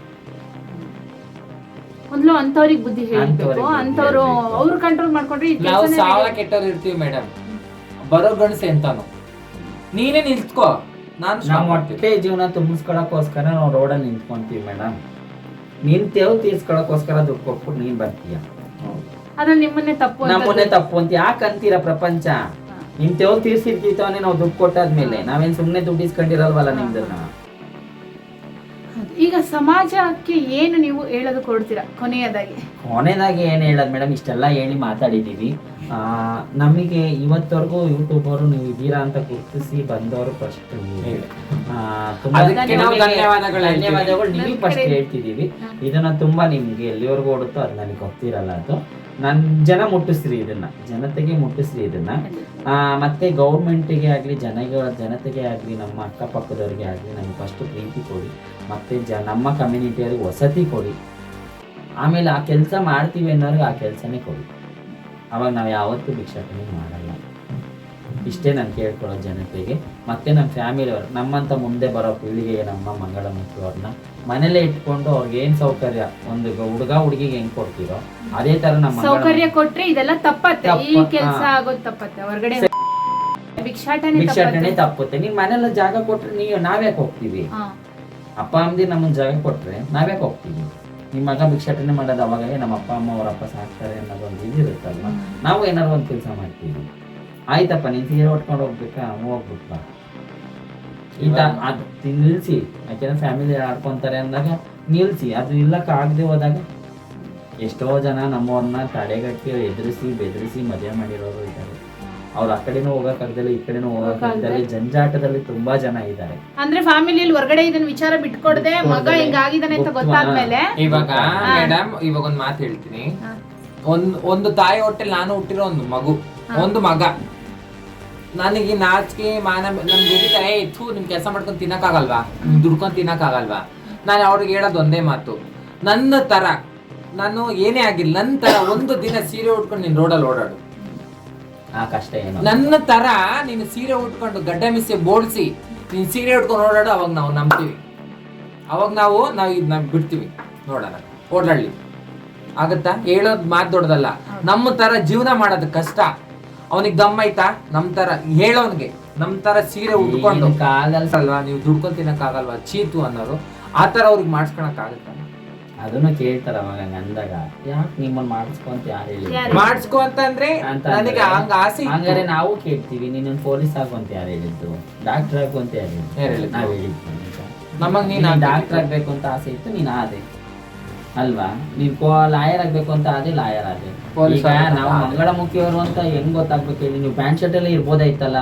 ಮೊದ್ಲು ಅಂತವ್ರಿಗೆ ಬುದ್ಧಿ ಹೇಳ್ಬೇಕು. ಅಂತವ್ರು. ಅವ್ರು ಕಂಟ್ರೋಲ್ ಮಾಡ್ಕೊಂಡ್ರೆ ಈ ನಾವು ಕೆಲ್ಸನೇ ಸಾಲ ಕೆಟ್ಟವ್ರು ಇರ್ತೀವಿ ಮೇಡಮ್ ಬರೋ ಗಂಡಸ ಎಂತಾನು. ನೀನೇ ನಿಲ್ತ್ಕೋ ನಾನು stop ನಮ್ಮ ಮಾಡ್ತೀನಿ. ಹೊಟ್ಟೆ ಜೀವನ ತುಂಬಿಸ್ಕೊಳಕ್ಕೋಸ್ಕರ ನಾವು ರೋಡಲ್ಲಿ ನಿಂತ್ಕೊಂತೀವಿ ಮೇಡಮ್ ನಿನ್ ತೇವ್ ತೀರ್ಸ್ಕೊಳಕ್ಕೋಸ್ಕರ ದುಡ್ಡು ಕೊಟ್ಬಿಟ್ಟು ನೀನ್ ಬರ್ತೀಯ. ಅದ್ರಲ್ಲಿ ನಿಮ್ಮನ್ನೇ ತಪ್ಪು ಅಂತ ನಮ್ಮನ್ನೇ ತಪ್ಪು ಅಂತ ಯಾಕೆ ಅಂತೀರ ಪ್ರಪಂಚ? ನಿಮ್ ತೆವ್ ತೀರ್ಸಿರ್ತೀವನೇ ನಾವು ದುಡ್ಡು ಕೊಟ್ಟಾದ್ಮೇಲೆ. ನಾವೇನ್ ಸುಮ್ನೆ ದುಡ್ಡು ಇಸ್ಕೊಂಡಿರಲ್ವಲ್ಲ ನಿಮ್ದನ್ನ. ಈಗ ಸಮಾಜಕ್ಕೆ ಏನು ನೀವು ಹೇಳೋದು ಕೊಡ್ತೀರಾ ಕೊನೆಯದಾಗಿ? ಕೊನೆಯದಾಗಿ ಏನು ಹೇಳೋದು ಮೇಡಮ್ ಇಷ್ಟೆಲ್ಲ ಹೇಳಿ ಮಾತಾಡಿದ್ದೀವಿ ಆ, ನಮಗೆ ಇವತ್ತವರೆಗೂ ಯೂಟ್ಯೂಬರು ನೀವು ಇದ್ದೀರಾ ಅಂತ ಗುರುತಿಸಿ ಬಂದವರು ಫಸ್ಟ್ ಧನ್ಯವಾದಗಳು. ನಿಮಗೆ ಫಸ್ಟ್ ಹೇಳ್ತಿದ್ದೀವಿ ಹೇಳ್ತಿದೀವಿ ಇದನ್ನ ತುಂಬಾ ನಿಮ್ಗೆ ಎಲ್ಲಿವರೆಗೂ ಓಡುತ್ತೋ ಅದು ನನಗೆ ಗೊತ್ತಿರಲ್ಲ ಅದು. ನನ್ ಜನ ಮುಟ್ಟಿಸ್ರಿ ಇದನ್ನ. ಜನತೆಗೆ ಮುಟ್ಟಿಸ್ರಿ ಇದನ್ನ. ಮತ್ತೆ ಗೌರ್ಮೆಂಟಿಗೆ ಆಗಲಿ, ಜನಗೆ, ಜನತೆಗೆ ಆಗಲಿ, ನಮ್ಮ ಅಕ್ಕಪಕ್ಕದವ್ರಿಗೆ ಆಗಲಿ ನಮ್ಗೆ ಫಸ್ಟ್ ಪ್ರೀತಿ ಕೊಡಿ. ಮತ್ತೆ ಜ, ನಮ್ಮ ಕಮ್ಯುನಿಟಿಯವ್ರಿಗೆ ವಸತಿ ಕೊಡಿ. ಆಮೇಲೆ ಆ ಕೆಲಸ ಮಾಡ್ತೀವಿ ಅನ್ನೋರಿಗೆ ಆ ಕೆಲಸನೇ ಕೊಡಿ. ಅವಾಗ ನಾವು ಯಾವತ್ತೂ ಭಿಕ್ಷಾಟನೆ ಮಾಡಲ್ಲ. ಇಷ್ಟೇ ನಾನು ಕೇಳ್ಕೊಳ್ಳೋ ಜನತೆಗೆ. ಮತ್ತೆ ನಮ್ಮ ಫ್ಯಾಮಿಲಿಯವರು ನಮ್ಮಂತ ಮುಂದೆ ಬರೋ ಪೀಳಿಗೆಗೆ ನಮ್ಮ ಮಂಗಳ ಅವ್ರನ್ನ ಮನೇಲೆ ಇಟ್ಕೊಂಡು ಅವ್ರಿಗೆ ಏನ್ ಸೌಕರ್ಯ? ಒಂದು ಹುಡುಗ ಹುಡುಗಿಗೆ ಹೆಂಗ್ ಕೊಡ್ತೀರೋ? ಅದೇ ತರ ನಮ್ಮ ಸೌಕರ್ಯ ಕೊಟ್ರೆ ಇದೆಲ್ಲ ತಪ್ಪತ್ತೆ. ಈ ತಪ್ಪ- ಕೆಲಸ ಹಾ. ಆಗೋದು ತಪ್ಪತ್ತೆ. ಹೊರಗಡೆ ಭಿಕ್ಷಾಟನೆ ಭಿಕ್ಷಾಟನೆ ತಪ್ಪತ್ತೆ. ತಪ್ಪುತ್ತೆ. ನೀವು ಜಾಗ ಕೊಟ್ರೆ ನೀವು ನಾವ್ಯಾಕೆ ಹೋಗ್ತೀವಿ ಹಾ. ಅಪ್ಪ ಅಮ್ಮದಿ ನಮ್ಮನ್ನ ಜಾಗ ಕೊಟ್ರೆ ನಾವ್ಯಾಕೆ ಹೋಗ್ತೀವಿ ನಿಮ್ಮ ಮಗ ಭಿಕ್ಷಾಟನೆ ಮಾಡೋದು ಅವಾಗ ನಮ್ಮ ಅಪ್ಪ ಅಮ್ಮ ಅವ್ರ ಅಪ್ಪ ಸಾಕ್ತಾರೆ ಅನ್ನೋದು ಒಂದು ಇದು ಇರುತ್ತಲ್ವ? ನಾವು ಏನಾದ್ರು ಒಂದು ಕೆಲಸ ಮಾಡ್ತೀವಿ. ಆಯ್ತಪ್ಪ ನೀನ್ ಸೀರೆ ಉಟ್ಕೊಂಡು ಹೋಗ್ಬೇಕಾ? ಹೋಗ್ಬಿಟ್ಟ ಈಗ ಅದು ನಿಲ್ಸಿ. ಯಾಕೆಂದ್ರೆ ಫ್ಯಾಮಿಲಿ ಆಡ್ಕೊಂತಾರೆ ಅಂದಾಗ ನಿಲ್ಸಿ ಅದು ನಿಲ್ಲಕ್ಕೆ ಆಗದೆ ಹೋದಾಗ ಎಷ್ಟೋ ಜನ ನಮ್ಮವ್ರನ್ನ ತಡೆಗಟ್ಟಿ ಎದುರಿಸಿ ಬೆದರಿಸಿ ಮದುವೆ ಮಾಡಿರೋರು ಇದ್ದಾರೆ. ಅವ್ರು ಆ ಕಡೆನೂ ಹೋಗಕ್ಕಾಗ್ದಲೆ ಈ ಕಡೆನೂ ಹೋಗಕ್ಕಾಗ್ದಲೆ ಜಂಜಾಟದಲ್ಲಿ ತುಂಬಾ ಜನ ಇದ್ದಾರೆ. ಅಂದ್ರೆ ಫ್ಯಾಮಿಲಿಯಲ್ಲಿ ಹೊರಗಡೆ ಇದನ್ನ ವಿಚಾರ ಬಿಟ್ಕೊಡದೆ ಮಗ. ಹಿಂಗಾಗಿದ್ದಾನೆ ಅಂತ ಗೊತ್ತು, ಗೊತ್ತಾದ್ಮೇಲೆ? ಇವಾಗ. ಮೇಡಮ್ ಇವಾಗ ಒಂದ್ ಮಾತು ಹೇಳ್ತೀನಿ. ಒಂದ್ ಒಂದು ತಾಯಿ ಹೊಟ್ಟೆಲ್ ನಾನು ಹುಟ್ಟಿರೋ ಒಂದು ಮಗು. ಒಂದು ಮಗ. ನನಗೆ ನಾಚಿಕೆ ಮಾನ ನಮ್ಮ ದುಡಿತಾರೆ ಏ ಥೂ ನಿಮ್ ಕೆಲಸ ಮಾಡ್ಕೊಂಡು ತಿನ್ನಕ್ಕಾಗಲ್ವಾ? ನಿಮ್ ದುಡ್ಕೊಂಡ್ ತಿನ್ನಕ್ಕಾಗಲ್ವಾ? ನಾನು ಅವ್ರಿಗೆ ಹೇಳೋದು ಒಂದೇ ಮಾತು. ನನ್ನ ತರ ನಾನು ಏನೇ ಆಗಿಲ್ಲ ನನ್ನ ತರ ಒಂದು ದಿನ ಸೀರೆ ಉಟ್ಕೊಂಡು ನೀನು ರೋಡಲ್ಲಿ ಓಡಾಡು. ಆ ಕಷ್ಟ ಏನು? ನನ್ನ ತರ ನೀನು ಸೀರೆ ಉಟ್ಕೊಂಡು ಗಡ್ಡೆ ಮಿಸಿ ಬೋಡಿಸಿ ನೀನು ಸೀರೆ ಉಟ್ಕೊಂಡು ಓಡಾಡು ಅವಾಗ ನಾವು ನಂಬ್ತೀವಿ. ಅವಾಗ ನಾವು ನಾವು ಇದ್ ನಾವು ಬಿಡ್ತೀವಿ. ನೋಡೋಣ ಓಡಾಡ್ಲಿ ಆಗತ್ತಾ? ಹೇಳೋದು ಮಾತು ದೊಡ್ಡದಲ್ಲ. ನಮ್ಮ ತರ ಜೀವನ ಮಾಡೋದು ಕಷ್ಟ. ಅವನಿಗೆ ದಮ್ ಐತಾ ನಮ್ ತರ ಹೇಳೋನ್ಗೆ. ನಮ್ ತರ ಸೀರೆ ಉಟ್ಕೊಂಡು. ಅಲ್ವಾ? ನೀವು ದುಡ್ಕೊಂಡ್ ತಿನ್ನಕ್ಕಾಗಲ್ವಾ? ಚೀತು ಅನ್ನೋರು. ಆ ತರ ಅವ್ರಿಗೆ ಮಾಡ್ಸ್ಕೊಳಕ್ ಆಗುತ್ತಾ ಅದನ್ನ ಕೇಳ್ತಾರ ಅವಾಗ ನಂದಾಗ. ಅಂದಾಗ ಯಾಕೆ ನಿಮ್ಮನ್ನ ಮಾಡಿಸ್ಕೊಂತ ಯಾರು ಹೇಳಿ? ಮಾಡಿಸ್ಕೊ ಅಂತಂದ್ರೆ ಅಂತ ನನಗೆ ಅಂದ್ರೆ- ಹಂಗ ಆಸೆ. ಹಂಗಾರೆ ನಾವು ಕೇಳ್ತೀವಿ ನೀನು ಪೊಲೀಸ್ ಆಗು ಅಂತ ಯಾರು ಹೇಳಿದ್ದು ಡಾಕ್ಟರ್ ಆಗು ಅಂತ ಯಾರು ಹೇಳಿದ್ದು ನಾವು ಅಂತ. ನಮಗ್ ನೀನ್. ಡಾಕ್ಟರ್ ಆಗ್ಬೇಕು ಅಂತ ಆಸೆ ಇತ್ತು ನೀನ್ ಆದೆ. ಅಲ್ವಾ? ನೀನ್ ಲಾಯರ್ ಆಗ್ಬೇಕು ಅಂತ ಅದೇ ಲಾಯರ್ ಆದ್ರೆ ಈಗ ನಾವು ಅಂತ ಮುಖ್ಯವರು ಅಂತ ಹೆಂಗ್ ಗೊತ್ತಾಗ್ಬೇಕು ಹೇಳಿ? ನೀವು ಪ್ಯಾಂಟ್ ಶರ್ಟ್ ಅಲ್ಲಿ ಇರ್ಬೋದಾಯ್ತಲ್ಲ.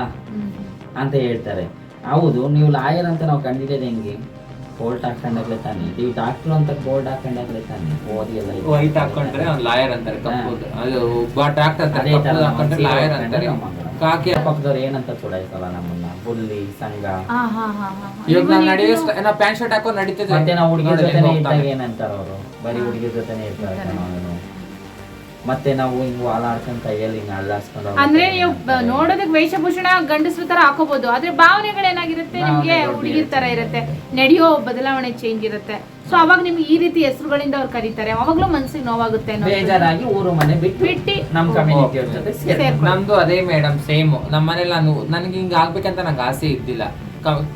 ಅಂತ ಹೇಳ್ತಾರೆ. ಹೌದು ನೀವು ಲಾಯರ್ ಅಂತ ನಾವು ಕಂಡಿದ್ದೇವೆ ಹೆಂಗೆ? ಕೋರ್ಟ್ ಹಾಕೊಂಡಾಗ್ಲೇ ತಾನೆ. ನೀವು ಡಾಕ್ಟರ್ ಅಂತ ಬೋರ್ಡ್ ಹಾಕೊಂಡಾಗ್ಲೇ ತಾನೆ. ಓದಿ ಎಲ್ಲ ವೈಟ್ ಹಾಕೊಂಡ್ರೆ ಅವ್ನ್ ಲಾಯರ್ ಅಂತಾರೆ ಅದು ಡಾಕ್ಟರ್ ಅಂತಾರೆ ಲಾಯರ್ ಅಂತಾರೆ. ಮಗಳು. ಕಾಕಿ ಪಕ್ಕದವ್ರು ಏನಂತ ಚುಡಾಯಿಸಲ್ಲ ನಮ್ಮನ್ನ? ಬುಲ್ಲಿ ಸಂಘ. ಇವಾಗ ನಾವು ನಡೆಯೋ ನಾವು ಪ್ಯಾಂಟ್ ಶರ್ಟ್ ಹಾಕೊಂಡು ನಡೀತಿದ್ವಿ ಮತ್ತೆ ನಾವು ಹುಡುಗಿ ಜೊತೆನೆ. ಇದ್ದಾಗ ಏನಂತಾರ ಅವರು? ಬರೀ ಹುಡುಗಿ ಜೊತೆನೆ ಇರ್ತಾರೆ ಮತ್ತೆ ನಾವು ಹಿಂಗ್ ವಾಲಾಡ್ಕೊಂಡ್ ಕೈಯಲ್ಲಿ ಹಿಂಗ್ ಅಂದ್ರೆ ನೀವು ನೋಡೋದಕ್ಕೆ ವೇಷಭೂಷಣ ಗಂಡಸ್ರ ತರ ಹಾಕೋಬಹುದು ಆದ್ರೆ ಭಾವನೆಗಳೇನಾಗಿರುತ್ತೆ? ನಿಮ್ಗೆ ಹುಡುಗಿ ಹುಡುಗಿರ್ ತರ ಇರುತ್ತೆ. ನಡೆಯೋ ಬದಲಾವಣೆ ಚೇಂಜ್ ಇರುತ್ತೆ. ಸೊ ಅವಾಗ ನಿಮ್ಗೆ ಈ ರೀತಿ ಹೆಸರುಗಳಿಂದ ಅವ್ರು ಕರೀತಾರೆ. ಅವಾಗ್ಲೂ ಮನ್ಸಿಗೆ ನೋವಾಗುತ್ತೆ ಬೇಜಾರಾಗಿ ಊರು ಮನೆ ಬಿಟ್ಟು ಬಿಟ್ಟು ನಮ್ ಕಮ್ಯುನಿಟಿ ಅವ್ರ ಜೊತೆ. ನಮ್ದು ಅದೇ ಮೇಡಮ್ ಸೇಮ್ ನಮ್ಮ ಮನೇಲಿ ನಾನು ನನಗೆ ಹಿಂಗ ಆಗ್ಬೇಕಂತ ನಂಗೆ ಆಸೆ ಇದ್ದಿಲ್ಲ.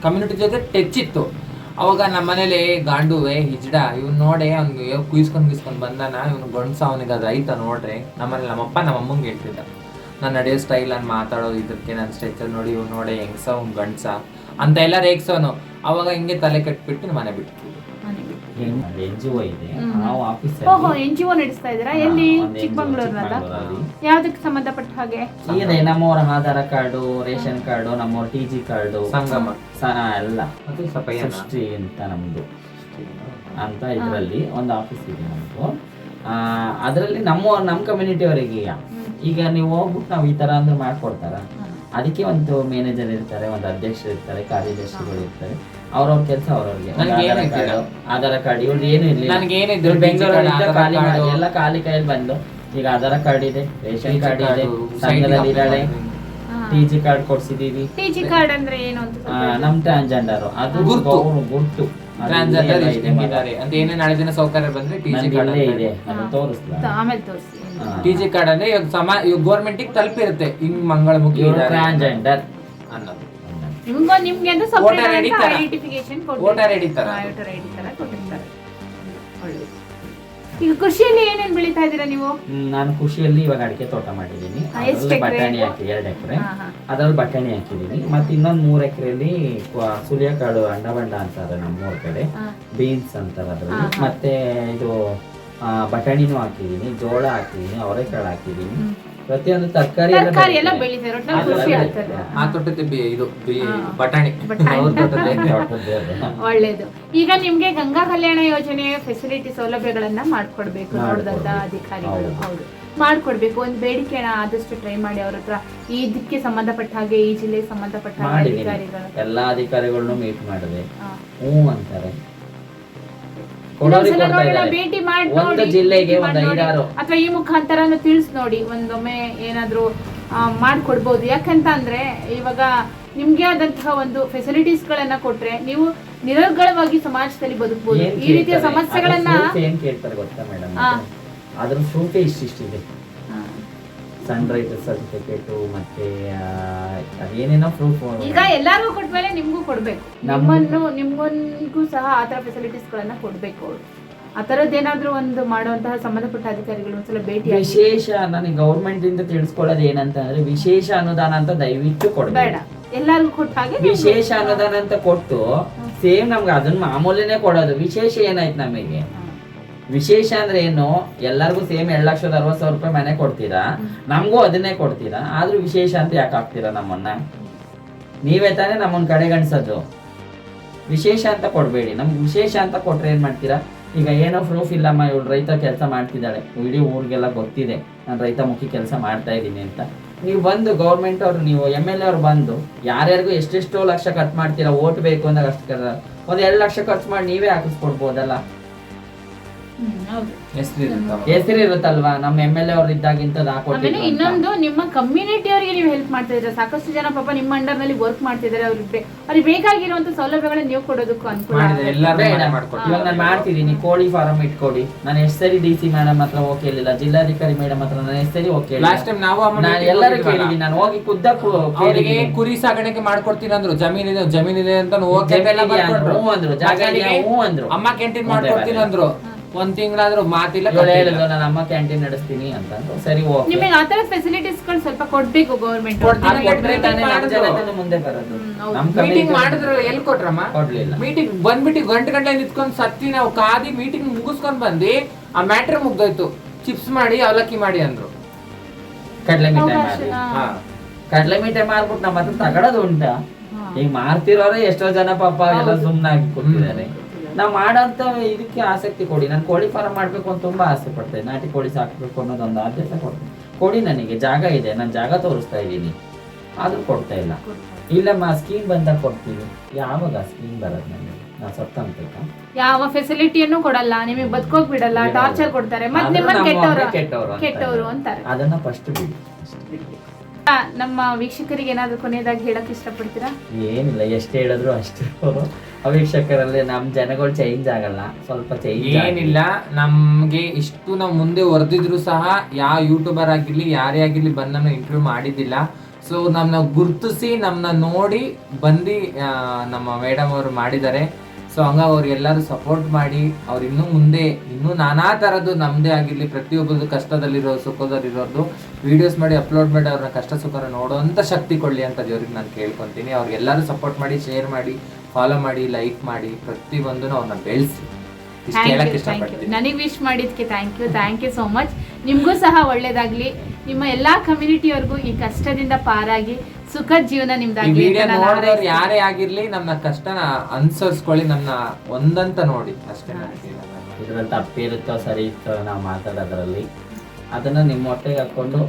ಕಮ್ಯುನಿಟಿ ಜೊತೆ ಟಚ್ ಇತ್ತು. ಅವಾಗ ನಮ್ಮ ಮನೇಲಿ ಗಾಂಡುವೆ, ಹಿಜ್ಡ, ಇವ್ನು ನೋಡೆ ಅವ್ನಿಗೆ ಕುಯ್ಸ್ಕೊಂಡ್ ಕುಯ್ಸ್ಕೊಂಡ್ ಬಂದಾನ, ಇವ್ನು ಗಂಡ್ಸ ಅವನಿಗೆ ಅದು ಐತ ನೋಡ್ರಿ ನಮ್ಮನೇಲಿ ನಮ್ಮಪ್ಪ ನಮ್ಮ ಅಮ್ಮಂಗೆ ಹೇಳ್ತಿದ್ದ. ನಾನು ನಡೆಯೋ ಸ್ಟೈಲ್ ನಾನು ಮಾತಾಡೋ ಇದಕ್ಕೆ ನನ್ನ ಸ್ಟ್ರೆಚರ್ ನೋಡಿ, ಇವ್ನು ನೋಡೆ ಹೆಂಗ್ಸ, ಅವ್ನು ಗಂಡ್ಸ? ಅಂತ ಎಲ್ಲ ರೇಗ್ಸೋನು ಅವಾಗ ಹಿಂಗೆ ತಲೆ ಕಟ್ಬಿಟ್ಟು ಮನೆ ಬಿಟ್ಟು ಮನೆ ಬಿಟ್ಟು. ಎನ್ ಜಿ ಒ ಇದೆ. ನಾವು ಆಫೀಸ್ ಓಹೋ ಎನ್ ಜಿ ಒ ನಡೆಸ್ತಾ ಇದ್ದೀರಾ? ಎಲ್ಲಿ ಚಿಕ್ಕಮಂಗ್ಳೂರ್ನಲ್ಲ ಯಾವ್ದಕ್ಕೆ ಸಂಬಂಧಪಟ್ಟ ಹಾಗೆ? ಇದೆ ನಮ್ಮವ್ರ ಆಧಾರ ಕಾರ್ಡು ರೇಷನ್ ಕಾರ್ಡು ನಮ್ಮವ್ರ ಟಿ ಜಿ ಕಾರ್ಡು ಸಂಗಮ. ಎಲ್ಲ. ಅದು ಸ್ವಲ್ಪ ಏನ? ಸೃಷ್ಟಿ ಅಂತ ನಮ್ದು. ಅಂತ ಇದರಲ್ಲಿ ಒಂದು ಆಫೀಸ್ ಇದೆ ನಮ್ದು. ಅದರಲ್ಲಿ ನಮ್ಮ ನಮ್ಮ ಕಮ್ಯುನಿಟಿ ಅವರಿಗೆ ಈಗ. ನೀವು ಹೋಗ್ಬಿಟ್ಟು ನಾವು ಈ ತರ ಅಂದ್ರೆ ಮಾಡ್ಕೊಡ್ತಾರ? ಅದಕ್ಕೆ ಒಂದು ಮ್ಯಾನೇಜರ್ ಇರ್ತಾರೆ ಒಂದು ಅಧ್ಯಕ್ಷರು ಇರ್ತಾರೆ ಕಾರ್ಯದರ್ಶಿಗಳು ಇರ್ತಾರೆ. ಅವ್ರವ್ರ ಕೆಲಸ ಅವ್ರವ್ರಿಗೆ ನನಗೆ ಆಧಾರ ಏನಿದ್ದಿಲ್ಲ. ಕಾರ್ಡ್ ಇವ್ರದ್ದು ಏನು ಇರ್ಲಿಲ್ಲ. ನನಗೆ ಏನಿದ್ರು ಇವ್ರು ಬೆಂಗಳೂರಲ್ಲಿ ಆಧಾರ್ ಖಾಲಿ ಮಾಡಿ ಕಾರ್ಡು, ಎಲ್ಲ ಖಾಲಿ ಕೈಯಲ್ಲಿ ಬಂದು ಈಗ ಆಧಾರ ಕಾರ್ಡ್ ಇದೆ ರೇಷನ್ ಕಾರ್ಡ್ ಇದೆ ಸಂಘದಲ್ಲಿ ಟಿಜಿ ಇದ್ದಾಳೆ ಟಿ ಜಿ ಕಾರ್ಡ್ ಕೊಡ್ಸಿದೀವಿ. ಟಿ ಜಿ ಕಾರ್ಡ್ ಅಂದ್ರೆ ಏನು ಅಂತ ಆ, ಸ್ವಲ್ಪ ನಮ್ ಟ್ರಾನ್ಸ್ಜೆಂಡರ್. ಅದು ಗುರ್ತು. ಅವ್ರು ಗುರ್ತು. ಅದು ಟ್ರಾನ್ಸ್ಜೆಂಡರ್ ಇಲ್ಲೇ ಇದೆ. ಇದ್ದಾರೆ ಅಂತ ಏನೇ ನಾಳೆ ದಿನ ಸೌಕರ್ಯ ಬಂದ್ರೆ ಟಿಜಿ ನಂದು ಕಾರ್ಡ್ ಇಲ್ಲೇ ಇದೆ ಅದು ಹಾ. ತೋರಿಸ್ಲಾ? ಆಮೇಲೆ ತೋರಿಸಿ ಟಿಜಿ ಟಿ ಜಿ ಕಾರ್ಡ್ ಅಂದ್ರೆ ಇವಾಗ ಸಮ ಇವಾಗ ಗೌರ್ಮೆಂಟ್ ತಲುಪಿರುತ್ತೆ. ಹಿಂಗ್ ಮಂಗಳಮುಖಿ ಇವ್ರು ಇದ್ದಾರೆ ಟ್ರಾನ್ಸ್ಜೆಂಡರ್. ನಿಮ್ಗೋ ನಿಮ್ಗೆ ಅಂತ Voter ಸಪರೇಟ್ ID ತರ. ಐಡೆಂಟಿಫಿಕೇಶನ್ Voter ID ತರ. ವೋಟರ್ ಐಡಿ ತರ ಕೊಟ್ಟಿರ್ತಾರೆ ಒಳ್ಳೆದು ಈಗ ಕೃಷಿಯಲ್ಲಿ ಏನೇನ್ ಬೆಳೀತಾ ಇದ್ದೀರಾ ನೀವು ಹ್ಮ್, ನಾನು ಖುಷಿಯಲ್ಲಿ ಇವಾಗ ಅಡಿಕೆ ತೋಟ ಮಾಡಿದ್ದೀನಿ ಹಾ, ಎಷ್ಟ್ ಅದ್ರಲ್ಲಿ ಎಕ್ರೆ? ಬಟಾಣಿ ಹಾಕಿ ಎರಡು ಎಕರೆ ಹಾ, ಹಾ. ಅದ್ರಲ್ಲಿ ಬಟಾಣಿ ಹಾಕಿದ್ದೀನಿ ಮತ್ತೆ ಇನ್ನೊಂದು ಮೂರು ಎಕರೆಯಲ್ಲಿ ಸೂರ್ಯಕಾಳು ಅಂಡಬಂಡ ಅಂತಾರೆ ನಮ್ಮೂರ ಕಡೆ ಹಾ. ಬೀನ್ಸ್ ಅಂತಾರೆ ಅದ್ರಲ್ಲಿ ಹಾ, ಹಾ. ಮತ್ತೆ ಇದು ಆ, ಬಟಾಣಿನೂ ಹಾಕಿದ್ದೀನಿ ಜೋಳ ಹಾಕಿದೀನಿ ಅವರೆಕಾಳು ಹಾಕಿದೀನಿ ಹ್ಮ್. ಪ್ರತಿಯೊಂದು ತರಕಾರಿ ತರಕಾರಿ ಎಲ್ಲ ಬೆಳಿತಾರೆ ಒಟ್ನಲ್ಲಿ ಆಗ್ತದೆ. ಆ ತೋಟದ ಇದು. ಬಟಾಣಿ. ಒಳ್ಳೇದು. ಈಗ ನಿಮ್ಗೆ ಗಂಗಾ ಕಲ್ಯಾಣ ಯೋಜನೆ ಫೆಸಿಲಿಟಿ ಸೌಲಭ್ಯಗಳನ್ನ ಮಾಡ್ಕೊಡ್ಬೇಕು. ನೋಡಿದಂತ ಅಧಿಕಾರಿಗಳು. ಹೌದು. ಮಾಡ್ಕೊಡ್ಬೇಕು. ಒಂದು ಬೇಡಿಕೆನ ಆದಷ್ಟು ಟ್ರೈ ಮಾಡಿ ಅವ್ರ ಹತ್ರ ಇದಕ್ಕೆ ಸಂಬಂಧಪಟ್ಟ ಹಾಗೆ ಈ ಜಿಲ್ಲೆಗೆ ಸಂಬಂಧಪಟ್ಟ ಅಧಿಕಾರಿಗಳು. ಎಲ್ಲಾ ಅಧಿಕಾರಿಗಳನ್ನೂ ಮೀಟ್ ಮಾಡಿದೆ. ಹ್ಞೂ ಅಂತಾರೆ. ಇನ್ನೊಂದ್ಸಲ ನೋಡೋಣ. ಭೇಟಿ ಮಾಡಿ ಒಂದು ನೋಡಿ ಜಿಲ್ಲೆಗೆ ಒಂದು ಐದಾರು ಅಥವಾ ಈ ಮುಖಾಂತರನು ತಿಳಿಸ್ ನೋಡಿ ಒಂದೊಮ್ಮೆ ಏನಾದ್ರೂ ಮಾಡ್ಕೊಡ್ಬೋದು ಯಾಕಂತ ಅಂದ್ರೆ ಇವಾಗ ನಿಮ್ಗೆ ಆದಂತಹ ಒಂದು ಫೆಸಿಲಿಟೀಸ್ ಗಳನ್ನ ಕೊಟ್ರೆ ನೀವು ನಿರರ್ಗಳವಾಗಿ ಸಮಾಜದಲ್ಲಿ ಬದುಕಬಹುದು ಈ ರೀತಿಯ? ಸಮಸ್ಯೆಗಳನ್ನ ಏನ್ ಕೇಳ್ತಾರೆ ಗೊತ್ತಾ ಮೇಡಮ್. ಅದ್ರ ಪ್ರೂಫೇ ಇಷ್ಟಿಷ್ಟಿದೆ ಹಾ. ಸನ್ ರೈಟರ್ ಸರ್ಟಿಫಿಕೇಟು ಮತ್ತೆ ಏನೇನೋ ಪ್ರೂಫ್ ಈಗ ಎಲ್ಲರಿಗೂ ಕೊಟ್ಮೇಲೆ ನಿಮ್ಗೂ ಕೊಡ್ಬೇಕು. ನಮ್ಮನ್ನು ನಿಮ್ಮನ್ನು ಸಹ ಸಹ ತರ ಫೆಸಿಲಿಟೀಸ್ಗಳನ್ನು ಕೊಡ್ಬೇಕು ಆ ಆ ತರದ್ದೇನಾದ್ರೂ ಒಂದು ಮಾಡುವಂತಹ ಸಂಬಂಧಪಟ್ಟ ಅಧಿಕಾರಿಗಳು ಒಂದ್ಸಲ ಭೇಟಿ ವಿಶೇಷ ನನಗೆ ಗೌರ್ಮೆಂಟ್ ಇಂದ ತಿಳಿಸ್ಕೊಳ್ಳೋದು ಏನಂತ ಅಂದ್ರೆ ವಿಶೇಷ ಅನುದಾನ ಅಂತ ದಯವಿಟ್ಟು ಬೇಡ. ಕೊಡಬೇಡ ಎಲ್ಲಾರ್ಗೂ ಕೊಟ್ಟ ಹಾಗೆ ವಿಶೇಷ ಅನುದಾನ ಅಂತ ಕೊಟ್ಟು ಸೇಮ್ ನಮ್ಗೆ ಅದನ್ನ ಮಾಮೂಲಿನೇ ಕೊಡೋದು. ವಿಶೇಷ ಏನಾಯ್ತು ನಮಗೆ. ವಿಶೇಷ ಅಂದ್ರೆ ಏನು? ಎಲ್ಲರಿಗೂ ಸೇಮ್ ಎರಡು ಲಕ್ಷದ ಅರವತ್ ಸಾವಿರ ರೂಪಾಯಿ ಮನೆ ಕೊಡ್ತೀರಾ? ನಮಗೂ ಅದನ್ನೇ ಕೊಡ್ತೀರಾ? ಆದ್ರೂ ವಿಶೇಷ ಅಂತ ಯಾಕೆ ಹಾಕ್ತೀರಾ ನಮ್ಮನ್ನ? ನೀವೇ ತಾನೇ ನಮ್ಮನ್ನ ಕಡೆಗಣಿಸೋದು. ವಿಶೇಷ ಅಂತ ಕೊಡಬೇಡಿ. ನಮ್ಗೆ ವಿಶೇಷ ಅಂತ ಕೊಟ್ರೆ ಏನ್ ಮಾಡ್ತೀರಾ? ಈಗ ಏನೋ ಪ್ರೂಫ್ ಇಲ್ಲಮ್ಮ, ಇವಳು ರೈತ ಕೆಲಸ ಮಾಡ್ತಿದ್ದಾಳೆ. ಇಡೀ ಊರಿಗೆಲ್ಲ ಗೊತ್ತಿದೆ. ನಾನು ರೈತ ಮುಖಿ ಕೆಲಸ ಮಾಡ್ತಾ ಇದ್ದೀನಿ ಅಂತ. ನೀವು ಬಂದು ಗೌರ್ಮೆಂಟ್ ಅವ್ರು, ನೀವು ಎಂ ಎಲ್ ಎ ಅವ್ರು ಬಂದು, ಯಾರ್ಯಾರಿಗೂ ಎಷ್ಟೆಷ್ಟೋ ಲಕ್ಷ ಖರ್ಚು ಮಾಡ್ತೀರಾ? ಓಟ್ ಬೇಕು ಅಂದಾಗ ಅಷ್ಟು ಒಂದು ಎರಡು ಲಕ್ಷ ಖರ್ಚು ಮಾಡಿ ನೀವೇ ಹಾಕಿಸ್ಕೊಡ್ಬೋದಲ್ಲ? ಹೆಸರು ಇರುತ್ತಲ್ವಾ? ನಮ್ಮ ಎಂ ಎಲ್ ಎ ಅವ್ರು ಇದ್ದಾಗ ಇಂಥದ್ದು ಆಮೇಲೆ ಹಾಕೊಟ್ಟಿದ್ರು ಇನ್ನೊಂದು ನಿಮ್ಮ ಕಮ್ಯುನಿಟಿ ಅವರಿಗೆ ನೀವು ಹೆಲ್ಪ್ ಮಾಡ್ತಾ ಇದ್ರೆ ಸಾಕಷ್ಟು ಜನ ಪಾಪ ನಿಮ್ಮ ಅಂಡರ್ನಲ್ಲಿ ವರ್ಕ್ ಮಾಡ್ತಿದ್ದಾರೆ ಅವ್ರಿಗೆ ಅವ್ರಿಗೆ ಬೇಕಾಗಿರುವಂತ ಸೌಲಭ್ಯಗಳನ್ನ ನೀವು ಕೊಡೋದಕ್ಕೂ ಅನುಕೂಲ ಮಾಡಿದ್ರೆ ಆಗುತ್ತೆ. ಎಲ್ಲಾರು ಬೇಡ. ಮನೆ ಇವಾಗ ನಾನು ಮಾಡ್ತಿದ್ದೀನಿ. ಕೋಳಿ ಫಾರಂ ಇಟ್ಕೊಡಿ. ನಾನು ಎಷ್ಟು ಸರಿ ಡಿ ಸಿ ಮೇಡಮ್ ಹತ್ರ ಓಕೆ ಇಲ್ಲ ಜಿಲ್ಲಾಧಿಕಾರಿ ಮೇಡಮ್ ಹತ್ರ ನಾನು ಎಷ್ಟು ಸರಿ ಓಕೆ ಲಾಸ್ಟ್ ಟೈಮ್ ನಾವು ನಾನು ಎಲ್ಲರೂ ಹೋಗಿದ್ವಲ್ಲ. ಕೇಳಿದ್ದೀನಿ. ನಾನು ಹೋಗಿ ಖುದ್ದ ಅವರಿಗೆ ಕುರಿ ಸಾಗಾಣಿಕೆ ಮಾಡ್ಕೊಡ್ತೀನಿ ಅಂದ್ರು. ಜಮೀನಿದೆ ಜಮೀನಿದೆ ಅಂತ ಓಕೆ ಬರ್ಕೊಂಡ್ರು. ಹ್ಞೂ ಅಂದ್ರು. ಜಾಗ ಇದೆಯಾ? ಹ್ಞೂ ಅಂದ್ರು. ಅಮ್ಮ ಕ್ಯಾಂಟೀನ್ ಮಾಡ್ಕೊಡ್ತೀನಿ. ಅಂದ್ರು. ಒಂದ್ ತಿಂಗಳಾದ್ರೂ ಮಾತಿಲ್ಲ ಇವಳು ಹೇಳಿದ್ಲು ನಾನು ಅಮ್ಮ ಕ್ಯಾಂಟೀನ್ ನಡೆಸ್ತೀನಿ ಅಂತ ಸರಿ ಓಕೆ ನಿಮಗೆ ತರ ಫೆಸಿಲಿಟೀಸ್ಗಳು ಸ್ವಲ್ಪ ಕೊಡ್ಬೇಕು ಗೌರ್ಮೆಂಟ್ ಕೊಟ್ರೆ ತಾನೇ ಜನತೆನೂ ಮುಂದೆ ಬರೋದು. ಮೀಟಿಂಗ್ ಮಾಡಿದ್ರು ಎಲ್ಲಿ ಕೊಟ್ರಮ್ಮ? ಕೊಡ್ಲಿಲ್ಲ. ಮೀಟಿಂಗ್ ಬಂದ್ಬಿಟ್ಟು ಗಂಟೆ ಗಂಟೆ ನಿಂತ್ಕೊಂಡು ಸತ್ತಿ ನಾವು ಕಾದಿ ಮೀಟಿಂಗ್ ಮುಗಿಸ್ಕೊಂಡ್ ಬಂದಿ ಆ ಮ್ಯಾಟ್ರ್ ಮುಗ್ದೋಯ್ತು. ಚಿಪ್ಸ್ ಮಾಡಿ ಅವಲಕ್ಕಿ ಮಾಡಿ ಅಂದ್ರು. ಕಡಲೆ ಮಿಠಾಯಿ ಹಾ. ಕಡಲೆ ಮಿಠಾಯಿ ಮಾರ್ಬಿಟ್ಟು ನಮ್ಮ ಹತ್ರ ತಗೊಳೋದು ಉಂಟಾ ಈಗ ಮಾರ್ತಿರೋರೆ ಎಷ್ಟೋ ಜನ ಪಾಪ ಎಲ್ಲ. ಸುಮ್ಮನಾಗಿ ಕೂತಿದ್ದಾರೆ. ನಾವು ಮಾಡೋಂಥ ಇದಕ್ಕೆ ಆಸಕ್ತಿ ಕೊಡಿ. ನಾನು ಕೋಳಿ ಫಾರಂ ಮಾಡಬೇಕು ಅಂತ ತುಂಬಾ ಆಸೆ ಪಡ್ತೇನೆ. ನಾಟಿ ಕೋಳಿ ಸಾಕ್ಬೇಕು ಅನ್ನೋದೊಂದು ಆದ್ಯತೆ ಕೊಡ್ತೀನಿ. ಕೊಡಿ ನನಗೆ ಜಾಗ ಇದೆ. ನಾನು ಜಾಗ ತೋರಿಸ್ತಾ ಇದ್ದೀನಿ. ಆದರೂ ಕೊಡ್ತಾ ಇಲ್ಲ. ಇಲ್ಲಮ್ಮ ಸ್ಕೀಮ್ ಬಂದಾಗ ಕೊಡ್ತೀವಿ. ಯಾವಾಗ ಸ್ಕೀಮ್ ಬರೋದು ನನಗೆ? ನಾ ಸತ್ತ ಯಾವ ಫೆಸಿಲಿಟಿಯನ್ನು ಕೊಡಲ್ಲ. ನಿಮಗೆ ಬದುಕೋಕ್ ಬಿಡಲ್ಲ. ಟಾರ್ಚರ್ ಕೊಡ್ತಾರೆ. ಮತ್ತೆ ನಿಮ್ಮನ್ನ ಕೆಟ್ಟವರು. ಕೆಟ್ಟವರು ಕೆಟ್ಟವರು ಅಂತಾರೆ. ಅದನ್ನ ಫಸ್ಟ್ ಬಿಡಿ. ನಮ್ಮ ವೀಕ್ಷಕರಿಗೆ ಏನಾದ್ರು ಕೊನೆಯದಾಗಿ ಹೇಳಕ್ ಇಷ್ಟಪಡ್ತೀರಾ? ಏನಿಲ್ಲ. ಎಷ್ಟು ಹೇಳಿದ್ರು ಅಷ್ಟೇ. ವೀಕ್ಷಕರಲ್ಲಿ ನಮ್ ಜನಗಳು ಚೇಂಜ್ ಆಗಲ್ಲ. ಸ್ವಲ್ಪ ಚೇಂಜ್ ಏನಿಲ್ಲ, ನಮ್ಗೆ ಇಷ್ಟು ನಾವು ಮುಂದೆ ಹೊರದಿದ್ರು ಸಹ ಯಾವ ಯೂಟ್ಯೂಬರ್ ಆಗಿರ್ಲಿ, ಯಾರೇ ಆಗಿರ್ಲಿ ಬಂದ್ ನಮ್ಮ ಇಂಟರ್ವ್ಯೂ ಮಾಡಿದ್ದಿಲ್ಲ. ಸೊ ನಮ್ಮನ್ನ ಗುರ್ತಿಸಿ ನಮ್ಮನ್ನ ನೋಡಿ ಬಂದು ನಮ್ಮ ಮೇಡಮ್ ಅವರು ಮಾಡಿದ್ದಾರೆ. ಸೊ ಹಂಗ ಎಲ್ಲರೂ ಸಪೋರ್ಟ್ ಮಾಡಿ, ಅವ್ರು ಇನ್ನೂ ಮುಂದೆ, ಇನ್ನೂ ನಾನಾ ಥರದ್ದು ನಮ್ಮದೇ ಆಗಿರಲಿ, ಪ್ರತಿಯೊಬ್ಬರದ್ದು ಕಷ್ಟದಲ್ಲಿರೋ ಸುಖದಲ್ಲಿರೋದು ವಿಡಿಯೋಸ್ ಮಾಡಿ ಅಪ್ಲೋಡ್ ಮಾಡಿ ಅವ್ರನ್ನ ಕಷ್ಟ ಸುಖನ ನೋಡೋವಂಥ ಶಕ್ತಿ ಕೊಡಲಿ ಅಂತ ದೇವ್ರಿಗೆ ನಾನು ಕೇಳ್ಕೊತೀನಿ. ಅವ್ರಿಗೆಲ್ಲರೂ ಸಪೋರ್ಟ್ ಮಾಡಿ ಶೇರ್ ಮಾಡಿ ಫಾಲೋ ಮಾಡಿ ಲೈಕ್ ಮಾಡಿ ಪ್ರತಿಯೊಂದನ್ನು ಅವ್ರನ್ನ ಬೆಳೆಸಿ. ಇಷ್ಟು ಇಷ್ಟಪಡ್ತೀನಿ. ನನಗೆ wish ಮಾಡಿದ್ಕೆ thank you thank you so much ನಿಮಗೂ ಸಹ ಒಳ್ಳೇದಾಗ್ಲಿ. ನಿಮ್ಮ ಎಲ್ಲಾ ಕಮ್ಯುನಿಟಿಯವ್ರಿಗೂ ಈ ಕಷ್ಟದಿಂದ ಪಾರಾಗಿ ಸುಖ ಜೀವನ ಈ ನಿಮ್ದಾಗ್ಲಿ ವಿಡಿಯೋ ಅಂತ ನಾನು ನೋಡಿದವ್ರು ಹಾರೈಸ್ತೀನಿ. ಯಾರೇ ಆಗಿರ್ಲಿ ನಮ್ಮ ಕಷ್ಟನ ಅನುಸರಿಸ್ಕೊಳ್ಳಿ ನನ್ನ ಒಂದಂತ ನೋಡಿ. ಅಷ್ಟೇ ನನಗೆ ಇದ್ರಲ್ಲಿ ತಪ್ಪಿರುತ್ತೋ ಸರಿ ಇತ್ತೋ ನಾವು ಮಾತಾಡೋದ್ರಲ್ಲಿ. ಅದನ್ನ ನಿಮ್ಮ ಹೊಟ್ಟೆಗೆ ಹಾಕೊಂಡು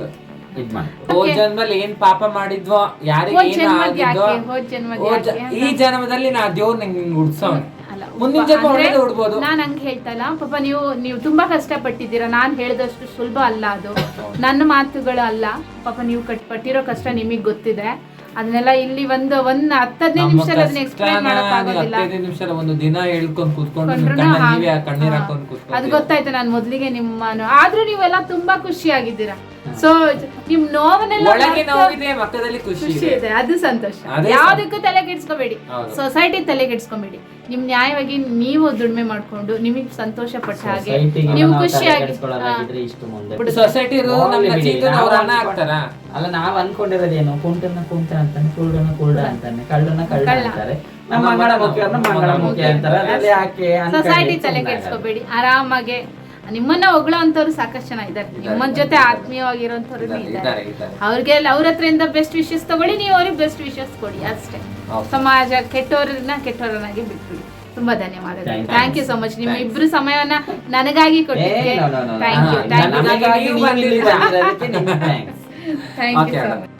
ಇದ್ ಮಾಡಿ. ಹೋದ ಜನ್ಮದಲ್ಲಿ ಏನ್ ಪಾಪ ಮಾಡಿದ್ವೋ ಯಾರಿಗೆ ಹೋದ್ ಏನ್ ಜನ್ಮದ್ ಆಗಿದ್ವೋ ಯಾಕೆ? ಹೋದ್ ಜನ್ಮದ್ ಹೋದ್ ಜ- ಯಾಕೆ? ಈ ಜನ್ಮದಲ್ಲಿ ನಾ ದೇವ್ರ ನಂಗೆ ಉಡ್ಸವನೆ ಅಲ್ಲ, ಮುಂದಿನ ಒಬ್ಬ- ಜನ್ಮ ಅಂದ್ರೆ ಒಳ್ಳೇದು ಉಡ್ಬೋದು. ನಾನ್ ಹಂಗ್ ಹೇಳ್ತಾ ಇಲ್ಲ ಪಾಪ ನೀವು ನೀವು ತುಂಬಾ ಕಷ್ಟಪಟ್ಟಿದ್ದೀರಾ ನಾನ್ ಹೇಳ್ದಷ್ಟು ಸುಲಭ ಅಲ್ಲ ಅದು. ನನ್ನ ಮಾತುಗಳು ಅಲ್ಲ. ಪಾಪ ನೀವು ಕಟ್ ಪಟ್ಟಿರೋ ಕಷ್ಟ ನಿಮಗ್ ಗೊತ್ತಿದೆ. ಅದನ್ನೆಲ್ಲ ಇಲ್ಲಿ ಒಂದು ಒಂದ್ ನಮ್ಮ ನಿಮಿಷದಲ್ಲಿ ಅದನ್ನ ಎಕ್ಸ್ಪ್ಲೈನ್ ಕಷ್ಟನ ಮಾಡಕ್ ಆಗೋದಿಲ್ಲ ಹತ್ತೈದು ನಿಮಿಷ ಒಂದು ದಿನ ಹೇಳ್ಕೊಂಡ್ ಕೂತ್ಕೊಂಡು ನಿಮ್ ಕೊಂಡ್ರುನು ಕಣ್ಣಲ್ಲಿ ಹಾಗೆ- ನೀವೇ ಕಣ್ಣೀರ್ ಹಾ. ಹಾಕೊಂಡ್ ಅದು ಕೂತ್ಕೊಂಡು ಗೊತ್ತಾಯ್ತು ನಾನು ಮೊದ್ಲಿಗೆ ನಿಮ್ಮನು ಆದ್ರೂ ನೀವೆಲ್ಲ ತುಂಬಾ ಖುಷಿ ಆಗಿದ್ದೀರಾ ಸೊ ನಿಮ್ ನೋವನ್ನೆಲ್ಲ ಮಕ್ಕದಲ್ಲಿ ಖುಷಿ ಇದೆ. ಅದು ಸಂತೋಷ. ಯಾವ್ದಕ್ಕೂ ತಲೆ ಕೆಡ್ಸ್ಕೊಬೇಡಿ. ಸೊಸೈಟಿ ತಲೆ ಕೆಡ್ಸ್ಕೊಬೇಡಿ. ನಿಮ್ ನ್ಯಾಯವಾಗಿ ನೀವು ದುಡಿಮೆ ಮಾಡ್ಕೊಂಡು ನಿಮಗ್ ಸಂತೋಷ ಪಟ್ಟ ಹಾಗೆ ನೀವು ಖುಷಿಯಾಗಿ ಕೆಡಿಸ್ಕೊಳ್ಳೋದಾಗಿದ್ರೆ ಇಷ್ಟು ಮುಂದೆ. ಸೊಸೈಟಿ ಅಲ್ಲ ನಾವ್ ಅನ್ಕೊಂಡಿರೋದೇನು? ಕುಂಟನ ಕುಂಟ ಅಂತಾನೆ ಕುರುಡನ ಕುರುಡ ಅಂತಾನೆ ಕಳ್ಳನ ಕಳ್ಳ. ಅಂತಾರೆ. ನಮ್ಮ ಮಂಗಳ ಮುಖ್ಯವ್ರನ್ನ ಮಂಗಳ ಮುಖ್ಯ ಅಂತಾರೆ. ಸೊಸೈಟಿ ತಲೆ ಕೆಡ್ಸ್ಕೊಬೇಡಿ. ಆರಾಮಾಗೆ ನಿಮ್ಮನ್ನ ಹೊಗಳೋ ಅಂತವ್ರು ಸಾಕಷ್ಟು ಜನ ಇದ್ದಾರೆ. ನಿಮ್ಮ ಜೊತೆ ಆತ್ಮೀಯವಾಗಿರೋಂಥವ್ರು ಇದ್ದಾರೆ. ಅವ್ರಿಗೆ ಅವ್ರ ಹತ್ರದಿಂದ ಬೆಸ್ಟ್ ವಿಶಸ್ ತಗೊಳ್ಳಿ ನೀವು ಅವ್ರಿಗೆ ಬೆಸ್ಟ್ ವಿಶಸ್ ಕೊಡಿ ಅಷ್ಟೇ. ಸಮಾಜ ಕೆಟ್ಟವರನ್ನ ಕೆಟ್ಟವರನ್ನಾಗಿ ಬಿಟ್ಬಿಡಿ. ತುಂಬಾ ಧನ್ಯವಾದಗಳು. ಥ್ಯಾಂಕ್ ಯು ಸೊ ಮಚ್ ನಿಮ್ಮ ಇಬ್ರು ಸಮಯವನ್ನ ನನಗಾಗಿ ಕೊಟ್ಟಿದ್ದೆ. Thank you thank you thank you